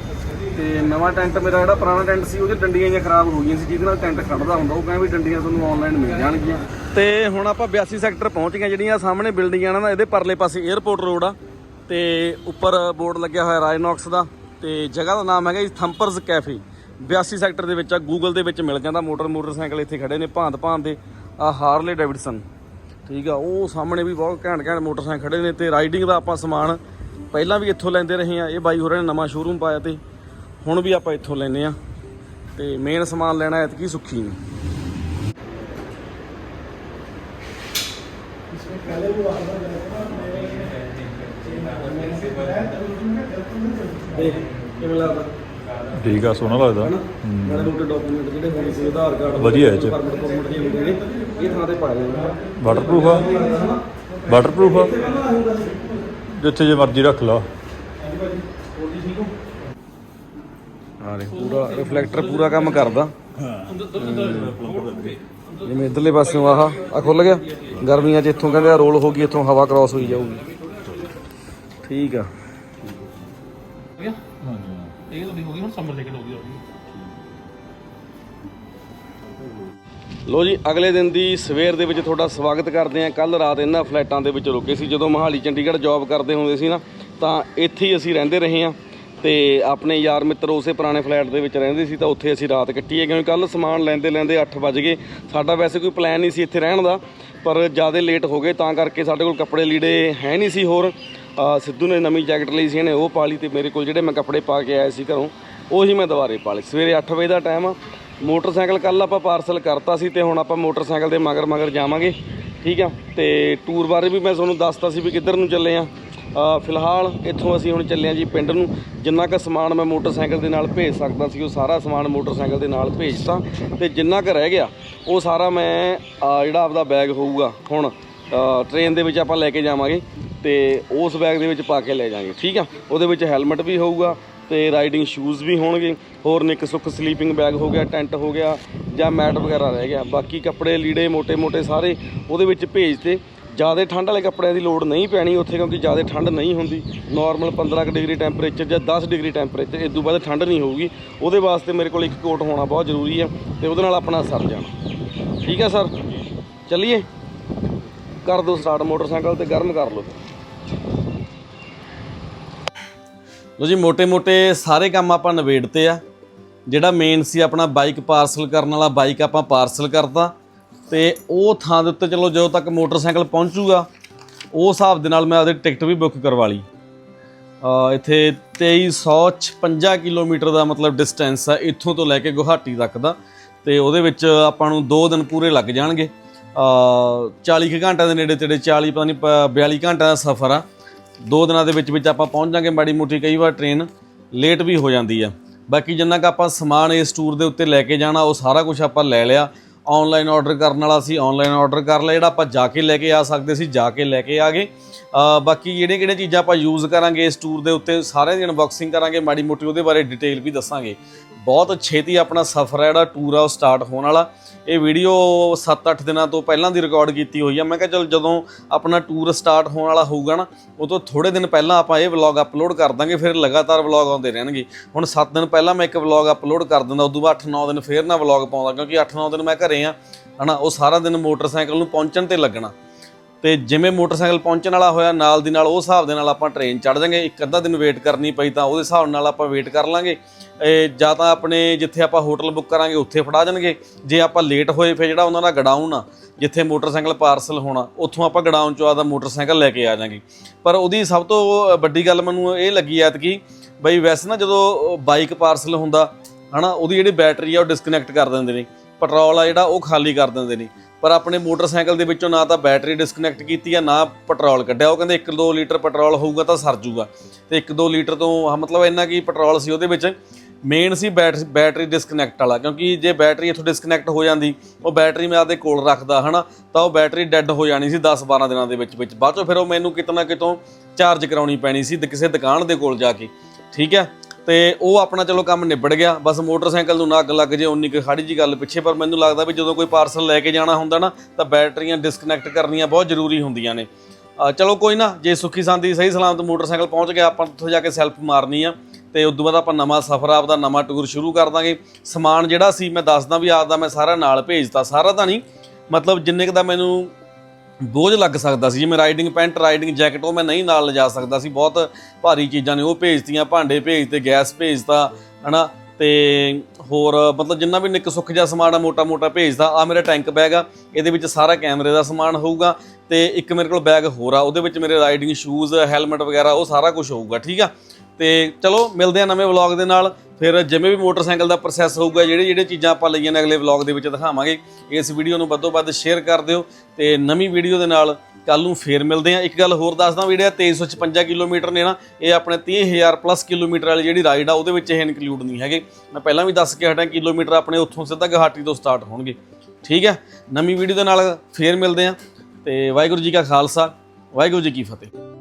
ਤੇ ਨਵਾਂ ਟੈਂਟ ਮੇਰਾ ਜਿਹੜਾ ਪੁਰਾਣਾ ਟੈਂਟ ਸੀ, ਉਹਦੇ ਡੰਡੀਆਂ ਜਿਹੀਆਂ ਖਰਾਬ ਹੋ ਗਈਆਂ ਸੀ, ਜਿਹਦੇ ਨਾਲ ਟੈਂਟ ਖੜਦਾ ਹੁੰਦਾ, ਉਹ ਕਹਿੰਦੇ ਵੀ ਡੰਡੀਆਂ ਤੁਹਾਨੂੰ ਆਨਲਾਈਨ ਮਿਲ ਜਾਣਗੀਆਂ। ਤੇ ਹੁਣ ਆਪਾਂ 82 ਸੈਕਟਰ ਪਹੁੰਚ ਗਏ, ਜਿਹੜੀਆਂ ਸਾਹਮਣੇ ਬਿਲਡਿੰਗਾਂ ਨੇ ਨਾ, ਇਹਦੇ ਪਰਲੇ ਪਾਸੇ 에ਅਰਪੋਰਟ ਰੋਡ ਆ, ਤੇ ਉੱਪਰ ਬੋਰਡ ਲੱਗਿਆ ਹੋਇਆ ਰਾਇਨੌਕਸ ਦਾ, ਤੇ ਜਗ੍ਹਾ ਦਾ ਨਾਮ ਹੈਗਾ ਜੀ ਥੰਪਰਸ ਕੈਫੇ। 82 ਸੈਕਟਰ ਦੇ ਵਿੱਚ ਆ ਗੂਗਲ ਦੇ ਵਿੱਚ ਮਿਲ ਜਾਂਦਾ, ਮੋਟਰ ਮੋਟਰਸਾਈਕਲ ਇੱਥੇ ਖੜੇ ਨੇ, ਭਾਂਤ ਭਾਂਤ ਦੇ, ਆ ਹਾਰਲੇ ਡੇਵਿਡਸਨ ਠੀਕ ਆ, ਉਹ ਸਾਹਮਣੇ ਵੀ ਬਹੁਤ ਘੈਂਟ ਘੈਂਟ ਮੋਟਰਸਾਈਕਲ ਖੜੇ ਨੇ, ਤੇ ਰਾਈਡਿੰਗ ਦਾ ਆਪਾਂ ਸਮਾਨ ਪਹਿਲਾਂ ਵੀ ਇੱਥੋਂ ਲੈਂਦੇ ਰਹੇ ਆ, ਇਹ ਬਾਈ ਹੋਰਾਂ ਨੇ ਨਵਾਂ ਸ਼ੋਰੂਮ ਪਾਇਆ ਤੇ ਹੁਣ ਵੀ ਆਪਾਂ ਇੱਥੋਂ ਲੈਨੇ ਆ ਤੇ ਮੇਨ ਸਮਾਨ ਲੈਣਾ ਐਤਕੀ ਸੁੱਖੀ ਨੇ। ਕਿਵੇਂ ਲੱਗਦਾ? ਠੀਕ ਆ ਸੋਹਣਾ ਲੱਗਦਾ। ਨਾਲੇ ਮੋਟੇ ਡਾਕੂਮੈਂਟ ਜਿਹੜੇ ਹੋਣੇ ਸੀ ਆਧਾਰ ਕਾਰਡ ਵਧੀਆ ਇਹ 'ਚ। ਪਰਮਿਟ ਪਰਮਿਟ ਹੁੰਦੇ ਨੇ ਇਹ ਥਾਂ ਤੇ ਪਾ ਲੈਣਾ ਵਾਟਰਪ੍ਰੂਫ ਆ। ਵਾਟਰਪ੍ਰੂਫ ਆ। ਜਿੱਥੇ ਜੇ ਮਰਜ਼ੀ ਰੱਖ ਲਾ। ਹਾਂ ਪੂਰਾ ਰਿਫਲੈਕਟਰ ਪੂਰਾ ਕੰਮ ਕਰਦਾ। ਜਿਵੇਂ ਇਧਰਲੇ ਪਾਸਿਓਂ ਆਹ ਆ ਖੁੱਲ ਗਿਆ? ਗਰਮੀਆਂ 'ਚ ਇੱਥੋਂ ਕਹਿੰਦੇ ਆ ਰੋਲ ਹੋ ਗਈ, ਇੱਥੋਂ ਹਵਾ ਕ੍ਰਾਸ ਹੋਈ ਜਾਊਗੀ। ਠੀਕ ਆ। ਗਿਆ ਇਹ ਤੁਹਾਡੀ ਹੋ ਗਈ ਹੁਣ ਸਮਰ ਜੈਕਟ ਹੋ ਗਈ ਲੋ ਜੀ, ਅਗਲੇ ਦਿਨ ਦੀ ਸਵੇਰ ਦੇ ਵਿੱਚ ਤੁਹਾਡਾ ਸਵਾਗਤ ਕਰਦੇ ਹਾਂ। ਕੱਲ ਰਾਤ ਇਹਨਾਂ ਫਲੈਟਾਂ ਦੇ ਵਿੱਚ ਰੁਕੇ ਸੀ। ਜਦੋਂ ਮਹਾਲੀ ਚੰਡੀਗੜ੍ਹ ਜੌਬ ਕਰਦੇ ਹੁੰਦੇ ਸੀ ਨਾ, ਤਾਂ ਇੱਥੇ ਹੀ ਅਸੀਂ ਰਹਿੰਦੇ ਰਹੇ ਹਾਂ। ਤੇ ਆਪਣੇ ਯਾਰ ਮਿੱਤਰ ਉਸੇ ਪੁਰਾਣੇ ਫਲੈਟ ਦੇ ਵਿੱਚ ਰਹਿੰਦੇ ਸੀ ਤਾਂ ਉੱਥੇ ਅਸੀਂ ਰਾਤ ਕੱਟੀ ਹੈ, ਕਿਉਂਕਿ ਕੱਲ ਸਮਾਨ ਲੈਂਦੇ ਲੈਂਦੇ 8 ਵਜ ਗਏ। ਸਾਡਾ ਵੈਸੇ ਕੋਈ ਪਲਾਨ ਨਹੀਂ ਸੀ ਇੱਥੇ ਰਹਿਣ ਦਾ, ਪਰ ਜ਼ਿਆਦਾ ਲੇਟ ਹੋ ਗਏ, ਤਾਂ ਕਰਕੇ ਸਾਡੇ ਕੋਲ ਕੱਪੜੇ ਲੀੜੇ ਹੈ ਨਹੀਂ ਸੀ ਹੋਰ। ਸਿੱਧੂ ਨੇ ਨਵੀਂ ਜੈਕਟ ਲਈ ਸੀ, ਇਹਨੇ ਉਹ ਪਾ ਲਈ ਤੇ ਮੇਰੇ ਕੋਲ ਜਿਹੜੇ ਮੈਂ ਕੱਪੜੇ ਪਾ ਕੇ ਆਇਆ ਸੀ ਘਰੋਂ, ਉਹੀ ਮੈਂ ਦੁਬਾਰੇ ਪਾ ਲਏ। ਸਵੇਰੇ 8 ਵਜੇ ਦਾ ਟਾਈਮ ਆ, ਮੋਟਰਸਾਈਕਲ ਕੱਲ ਆਪਾਂ ਪਾਰਸਲ ਕਰਤਾ ਸੀ ਤੇ ਹੁਣ ਆਪਾਂ ਮੋਟਰਸਾਈਕਲ ਦੇ ਮਗਰ ਮਗਰ ਜਾਵਾਂਗੇ, ਠੀਕ ਆ? ਤੇ ਟੂਰ ਬਾਰੇ ਵੀ ਮੈਂ ਤੁਹਾਨੂੰ ਦੱਸਤਾ ਸੀ ਵੀ ਕਿੱਧਰ ਨੂੰ ਚੱਲੇ ਆ। ਫਿਲਹਾਲ ਇੱਥੋਂ ਅਸੀਂ ਹੁਣ ਚੱਲੇ ਆ ਜੀ ਪਿੰਡ ਨੂੰ। ਜਿੰਨਾ ਕੁ ਸਮਾਨ ਮੈਂ ਮੋਟਰਸਾਈਕਲ ਦੇ ਨਾਲ ਭੇਜ ਸਕਦਾ ਸੀ, ਉਹ ਸਾਰਾ ਸਮਾਨ ਮੋਟਰਸਾਈਕਲ ਦੇ ਨਾਲ ਭੇਜਤਾ। ਤੇ ਜਿੰਨਾ ਕੁ ਰਹਿ ਗਿਆ, ਉਹ ਸਾਰਾ ਮੈਂ ਜਿਹੜਾ ਆਪਦਾ ਬੈਗ ਹੋਊਗਾ, ਹੁਣ ਟ੍ਰੇਨ ਦੇ ਵਿੱਚ ਆਪਾਂ ਲੈ ਕੇ ਜਾਵਾਂਗੇ ਤੇ ਉਸ ਬੈਗ ਦੇ ਵਿੱਚ ਪਾ ਕੇ ਲੈ ਜਾਵਾਂਗੇ, ਠੀਕ ਆ? ਉਹਦੇ ਵਿੱਚ ਹੈਲਮਟ ਵੀ ਹੋਊਗਾ ਤੇ ਰਾਈਡਿੰਗ ਸ਼ੂਜ਼ ਵੀ ਹੋਣਗੇ। ਹੋਰ ਨਿੱਕ ਸੁੱਖ ਸਲੀਪਿੰਗ ਬੈਗ ਹੋ ਗਿਆ ਟੈਂਟ ਹੋ ਗਿਆ ਜਾਂ ਮੈਟ ਵਗੈਰਾ ਰਹਿ ਗਿਆ। ਬਾਕੀ ਕੱਪੜੇ ਲੀੜੇ ਮੋٹے-ਮੋٹے ਸਾਰੇ ਉਹਦੇ ਵਿੱਚ ਭੇਜ ਤੇ ਜ਼ਿਆਦਾ ਠੰਡ ਵਾਲੇ ਕੱਪੜਿਆਂ ਦੀ ਲੋੜ ਨਹੀਂ ਪੈਣੀ ਉੱਥੇ ਕਿਉਂਕਿ ਜ਼ਿਆਦਾ ਠੰਡ ਨਹੀਂ ਹੁੰਦੀ। ਨਾਰਮਲ 15 ਡਿਗਰੀ ਟੈਂਪਰੇਚਰ ਜਾਂ 10 ਡਿਗਰੀ ਟੈਂਪਰੇਚਰ ਇਸ ਤੋਂ ਬਾਅਦ ਠੰਡ ਨਹੀਂ ਹੋਊਗੀ। ਉਹਦੇ ਵਾਸਤੇ ਮੇਰੇ ਕੋਲ ਇੱਕ ਕੋਟ ਹੋਣਾ ਬਹੁਤ ਜ਼ਰੂਰੀ ਆ ਤੇ ਉਹਦੇ ਨਾਲ ਆਪਣਾ ਸਰ ਜਾਣਾ। ਠੀਕ ਹੈ ਸਰ? ਚੱਲੀਏ। ਕਰ ਦਿਓ ਸਟਾਰਟ ਮੋਟਰਸਾਈਕਲ ਤੇ ਗਰਮ ਕਰ ਲਓ। ਲੋ ਜੀ ਮੋٹے-ਮੋٹے ਸਾਰੇ ਕੰਮ ਆਪਾਂ ਨਵੇੜਤੇ ਆ। ਜਿਹੜਾ ਮੇਨ ਸੀ ਆਪਣਾ ਬਾਈਕ ਪਾਰਸਲ ਕਰਨ ਵਾਲਾ ਬਾਈਕ ਆਪਾਂ ਪਾਰਸਲ ਕਰਤਾ। ਤੇ ਉਹ ਥਾਂ ਦੇ ਉੱਤੇ ਚਲੋ ਜਦੋਂ ਤੱਕ ਮੋਟਰਸਾਈਕਲ ਪਹੁੰਚੂਗਾ, ਉਹ ਹਿਸਾਬ ਦੇ ਨਾਲ ਮੈਂ ਆਪਦੀ ਟਿਕਟ ਵੀ ਬੁੱਕ ਕਰਵਾ ਲਈ। ਅ, ਇੱਥੇ 2356 ਕਿਲੋਮੀਟਰ ਦਾ ਮਤਲਬ ਡਿਸਟੈਂਸ ਆ, ਇੱਥੋਂ ਤੋਂ ਲੈ ਕੇ ਗੁਹਾਟੀ ਤੱਕ ਦਾ। ਤੇ ਉਹਦੇ ਵਿੱਚ ਆਪਾਂ ਨੂੰ 2 ਦਿਨ ਪੂਰੇ ਲੱਗ ਜਾਣਗੇ। ਅ 40 ਕੁ ਘੰਟਿਆਂ ਦੇ ਨੇੜੇ ਤੇੜੇ 40 ਪਤਾ ਨਹੀਂ ਪ- 42 ਘੰਟਿਆਂ ਦਾ ਸਫ਼ਰ ਆ। ਦੋ ਦਿਨਾਂ ਦੇ ਵਿੱਚ ਵਿੱਚ ਆਪਾਂ ਪਹੁੰਚ ਜਾਾਂਗੇ ਮਾੜੀ ਮੋਟੀ, ਕਈ ਵਾਰ ਟ੍ਰੇਨ ਲੇਟ ਵੀ ਹੋ ਜਾਂਦੀ ਆ। ਬਾਕੀ ਜਿੰਨਾ ਕੁ ਆਪਾਂ ਸਮਾਨ ਇਸ ਟੂਰ ਦੇ ਉੱਤੇ ਲੈ ਕੇ ਜਾਣਾ, ਉਹ ਸਾਰਾ ਕੁਝ ਆਪਾਂ ਲੈ ਲਿਆ। ਆਨਲਾਈਨ ਆਰਡਰ ਕਰਨ ਵਾਲਾ ਸੀ, ਆਨਲਾਈਨ ਆਰਡਰ ਕਰ ਲਿਆ। ਜਿਹੜਾ ਆਪਾਂ ਜਾ ਕੇ ਲੈ ਕੇ ਆ ਸਕਦੇ ਸੀ, ਜਾ ਕੇ ਲੈ ਕੇ ਆ ਗਏ। ਬਾਕੀ ਜਿਹੜੀਆਂ ਕਿਹੜੀਆਂ ਚੀਜ਼ਾਂ ਆਪਾਂ ਯੂਜ਼ ਕਰਾਂਗੇ ਇਸ ਟੂਰ ਦੇ ਉੱਤੇ ਸਾਰਿਆਂ ਦੀ ਅਨਬਾਕਸਿੰਗ ਕਰਾਂਗੇ ਮਾੜੀ ਮੋਟੀ ਉਹਦੇ ਬਾਰੇ ਡਿਟੇਲ ਵੀ ਦੱਸਾਂਗੇ। ਬਹੁਤ ਛੇਤੀ ਆਪਣਾ ਸਫ਼ਰ ਹੈ ਜਿਹੜਾ ਟੂਰ ਆ, ਉਹ ਸਟਾਰਟ ਹੋਣ ਵਾਲਾ। ਇਹ ਵੀਡੀਓ 7-8 ਦਿਨਾਂ ਤੋਂ ਪਹਿਲਾਂ ਦੀ ਰਿਕਾਰਡ ਕੀਤੀ ਹੋਈ ਆ। ਮੈਂ ਕਿਹਾ ਚਲ ਜਦੋਂ ਆਪਣਾ ਟੂਰ ਸਟਾਰਟ ਹੋਣ ਵਾਲਾ ਹੋਊਗਾ ਨਾ ਉਦੋਂ ਤੋਂ ਥੋੜੇ ਦਿਨ ਪਹਿਲਾਂ ਆਪਾਂ ਇਹ ਵਲੌਗ ਅਪਲੋਡ ਕਰ ਦਾਂਗੇ, ਫਿਰ ਲਗਾਤਾਰ ਵਲੌਗ ਆਉਂਦੇ ਰਹਿਣਗੇ। ਹੁਣ 7 ਦਿਨ ਪਹਿਲਾਂ ਮੈਂ ਇੱਕ ਵਲੌਗ ਅਪਲੋਡ ਕਰ ਦਿੰਦਾ, ਉਦੋਂ ਬਾਅਦ 8-9 ਦਿਨ ਫੇਰ ਨਾ ਵਲੌਗ ਪਾਉਂਦਾ, ਕਿਉਂਕਿ 8-9 ਦਿਨ ਮੈਂ ਘਰੇ ਆ, ਹਨਾ, ਉਹ ਸਾਰਾ ਦਿਨ ਮੋਟਰਸਾਈਕਲ ਨੂੰ ਪਹੁੰਚਣ ਤੇ ਲੱਗਣਾ। ਤੇ ਜਿਵੇਂ ਮੋਟਰਸਾਈਕਲ ਪਹੁੰਚਣ ਵਾਲਾ ਹੋਇਆ, ਨਾਲ ਦੀ ਨਾਲ ਉਹ ਹਿਸਾਬ ਦੇ ਨਾਲ ਆਪਾਂ ਟ੍ਰੇਨ ਚੜ ਜਾਾਂਗੇ। ਇੱਕ ਅੱਧਾ ਦਿਨ ਵੇਟ ਕਰਨੀ ਪਈ ਤਾਂ ਉਹਦੇ ਹਿਸਾਬ ਨਾਲ ਆਪਾਂ ਵੇਟ ਕਰ ਲਾਂਗੇ। ਜਾਂ ਤਾਂ ਆਪਣੇ ਜਿੱਥੇ ਆਪਾਂ ਹੋਟਲ ਬੁੱਕ ਕਰਾਂਗੇ, ਉੱਥੇ ਫੜਾ ਜਾਣਗੇ। ਜੇ ਆਪਾਂ ਲੇਟ ਹੋਏ, ਫਿਰ ਜਿਹੜਾ ਉਹਨਾਂ ਦਾ ਗਡਾਊਨ ਆ, ਜਿੱਥੇ ਮੋਟਰਸਾਈਕਲ ਪਾਰਸਲ ਹੋਣਾ, ਉੱਥੋਂ ਆਪਾਂ ਗਡਾਊਨ ਚੋਂ ਆਦਾ ਮੋਟਰਸਾਈਕਲ ਲੈ ਕੇ ਆ ਜਾਾਂਗੇ। ਪਰ ਉਹਦੀ ਸਭ ਤੋਂ ਵੱਡੀ ਗੱਲ ਮੈਨੂੰ ਇਹ ਲੱਗੀ ਐਤਕੀ, ਬਈ ਵੈਸੇ ਨਾ ਜਦੋਂ ਬਾਈਕ ਪਾਰਸਲ ਹੁੰਦਾ, ਹਨਾ, ਉਹਦੀ ਜਿਹੜੀ ਬੈਟਰੀ ਆ, ਉਹ ਡਿਸਕਨੈਕਟ ਕਰ ਦਿੰਦੇ ਨੇ। ਪੈਟਰੋਲ ਆ ਜਿਹੜਾ, ਉਹ ਖਾਲੀ ਕਰ ਦਿੰਦੇ ਨੇ। ਪਰ ਆਪਣੇ ਮੋਟਰਸਾਈਕਲ ਦੇ ਵਿੱਚੋਂ ਨਾ ਤਾਂ ਬੈਟਰੀ ਡਿਸਕਨੈਕਟ ਕੀਤੀ ਆ, ਨਾ ਪੈਟਰੋਲ ਕੱਢਿਆ। ਉਹ ਕਹਿੰਦੇ 1-2 ਲੀਟਰ ਪੈਟਰੋਲ ਹੋਊਗਾ ਤਾਂ ਸਰ ਜੂਗਾ। ਤੇ 1-2 ਲੀਟਰ ਤੋਂ ਮਤਲਬ ਇੰਨਾ ਕੀ ਪੈਟਰੋਲ ਸੀ ਉਹਦੇ ਵਿੱਚ। ਮੇਨ ਸੀ ਬੈਟ- ਬੈਟਰੀ ਡਿਸਕਨੈਕਟ ਵਾਲਾ, ਕਿਉਂਕਿ ਜੇ ਬੈਟਰੀ ਇੱਥੋਂ ਡਿਸਕਨੈਕਟ ਹੋ ਜਾਂਦੀ, ਉਹ ਬੈਟਰੀ ਮੈਂ ਆਪਦੇ ਕੋਲ ਰੱਖਦਾ, ਹਨਾ, ਤਾਂ ਉਹ ਬੈਟਰੀ ਡੈੱਡ ਹੋ ਜਾਣੀ ਸੀ 10-12 ਦਿਨਾਂ ਦੇ ਵਿੱਚ ਵਿੱਚ। ਬਾਅਦ ਚੋਂ ਫਿਰ ਉਹ ਮੈਨੂੰ ਕਿਤਨਾ ਕਿਤੋਂ ਚਾਰਜ ਕਰਾਉਣੀ ਪੈਣੀ ਸੀ ਕਿਸੇ ਦੁਕਾਨ ਦੇ ਕੋਲ ਜਾ ਕੇ। ਠੀਕ ਹੈ? ਤੇ ਉਹ ਆਪਣਾ ਚਲੋ ਕੰਮ ਨਿਬੜ ਗਿਆ। ਬਸ ਮੋਟਰਸਾਈਕਲ ਨੂੰ ਨਾ ਅੱਗ ਲੱਗ ਜੇ ਉਨੀ ਕੁ ਖਾੜੀ ਜੀ ਗੱਲ ਪਿੱਛੇ, ਪਰ ਮੈਨੂੰ ਲੱਗਦਾ ਵੀ ਜਦੋਂ ਕੋਈ ਪਾਰਸਲ ਲੈ ਕੇ ਜਾਣਾ ਹੁੰਦਾ ਨਾ, ਤਾਂ ਬੈਟਰੀਆਂ ਡਿਸਕਨੈਕਟ ਕਰਨੀਆਂ ਬਹੁਤ ਜ਼ਰੂਰੀ ਹੁੰਦੀਆਂ ਨੇ। ਚਲੋ ਕੋਈ ਨਾ, ਜੇ ਸੁੱਖੀ ਸੰਦੀ ਸਹੀ ਸਲਾਮਤ ਮੋਟਰਸਾਈਕਲ ਪਹੁੰਚ ਗਿਆ, ਆਪਾਂ ਉੱਥੇ ਜਾ ਕੇ ਸੈਲਫ ਮਾਰਨੀ ਆ। ਤੇ ਉਦੋਂ ਬਾਅਦ ਆਪਾਂ ਨਵਾਂ ਸਫ਼ਰ, ਆਪਦਾ ਨਵਾਂ ਟੂਰ ਸ਼ੁਰੂ ਕਰ ਦਾਂਗੇ। ਸਮਾਨ ਜਿਹੜਾ ਸੀ, ਮੈਂ ਦੱਸਦਾ ਵੀ ਆਪਦਾ ਮੈਂ ਸਾਰਾ ਨਾਲ ਭੇਜਤਾ। ਸਾਰਾ ਤਾਂ ਨਹੀਂ, ਮਤਲਬ ਜਿੰਨੇ ਕੁ ਦਾ ਮੈਨੂੰ ਬੋਝ ਲੱਗ ਸਕਦਾ ਸੀ। ਜਿਵੇਂ ਰਾਈਡਿੰਗ ਪੈਂਟ ਰਾਈਡਿੰਗ ਜੈਕਟ ਉਹ ਮੈਂ ਨਹੀਂ ਨਾਲ ਲਿਜਾ ਸਕਦਾ ਸੀ। ਬਹੁਤ ਭਾਰੀ ਚੀਜ਼ਾਂ ਨੇ, ਉਹ ਭੇਜਤੀਆਂ, ਭਾਂਡੇ ਭੇਜਤੇ ਗੈਸ ਭੇਜਤਾ, ਹਨਾ? ਤੇ ਹੋਰ, ਮਤਲਬ ਜਿੰਨਾ ਵੀ ਨਿੱਕ ਸੁੱਖ ਜਿਹਾ ਸਮਾਨ ਆ ਮੋਟਾ ਮੋਟਾ ਭੇਜਦਾ ਆ ਮੇਰਾ ਟੈਂਕ ਬੈਗ ਆ, ਇਹਦੇ ਵਿੱਚ ਸਾਰਾ ਕੈਮਰੇ ਦਾ ਸਮਾਨ ਹੋਊਗਾ ਤੇ ਇੱਕ ਮੇਰੇ ਕੋਲ ਬੈਗ ਹੋਰ ਆ, ਉਹਦੇ ਵਿੱਚ ਮੇਰੇ ਰਾਈਡਿੰਗ ਸ਼ੂਜ਼ ਹੈਲਮਟ ਵਗੈਰਾ, ਉਹ ਸਾਰਾ ਕੁਝ ਹੋਊਗਾ, ਠੀਕ ਆ? ਤੇ ਚਲੋ, ਮਿਲਦੇ ਆ ਨਵੇਂ ਵਲੌਗ ਦੇ ਨਾਲ। ਫਿਰ ਜਿਵੇਂ ਵੀ ਮੋਟਰਸਾਈਕਲ ਦਾ ਪ੍ਰੋਸੈਸ ਹੋਊਗਾ, ਜਿਹੜੇ ਜਿਹੜੇ ਚੀਜ਼ਾਂ ਆਪਾਂ ਲਈਆਂ ਨੇ ਅਗਲੇ ਵਲੌਗ ਦੇ ਵਿੱਚ ਦਿਖਾਵਾਂਗੇ, ਇਸ ਵੀਡੀਓ ਨੂੰ ਵੱਧੋ ਵੱਧ ਸ਼ੇਅਰ ਕਰ ਦਿਓ ਤੇ ਨਵੀਂ ਵੀਡੀਓ ਦੇ ਨਾਲ ਕੱਲ ਨੂੰ ਫੇਰ ਮਿਲਦੇ ਆ ਇੱਕ ਗੱਲ ਹੋਰ ਦੱਸਦਾ ਵੀ ਜਿਹੜਾ 2356 ਕਿਲੋਮੀਟਰ ਨੇ ਨਾ, ਇਹ ਆਪਣੇ 30000 ਪਲੱਸ ਕਿਲੋਮੀਟਰ ਵਾਲੀ ਜਿਹੜੀ ਰਾਈਡ ਆ, ਉਹਦੇ ਵਿੱਚ ਇਹ ਇਨਕਲੂਡ ਨਹੀਂ ਹੈਗੇ। ਮੈਂ ਪਹਿਲਾਂ ਵੀ ਦੱਸ ਕੇ ਹਟਾਂ ਕਿਲੋਮੀਟਰ ਆਪਣੇ ਉੱਥੋਂ ਸਿੱਧਾ ਗੁਹਾਟੀ ਤੋਂ ਸਟਾਰਟ ਹੋਣਗੇ। ਠੀਕ ਹੈ? ਨਵੀਂ ਵੀਡੀਓ ਦੇ ਨਾਲ ਫੇਰ ਮਿਲਦੇ ਆ ਤੇ ਵਾਹਿਗੁਰੂ ਜੀ ਕਾ ਖਾਲਸਾ, ਵਾਹਿਗੁਰੂ ਜੀ ਕੀ ਫਤਿਹ।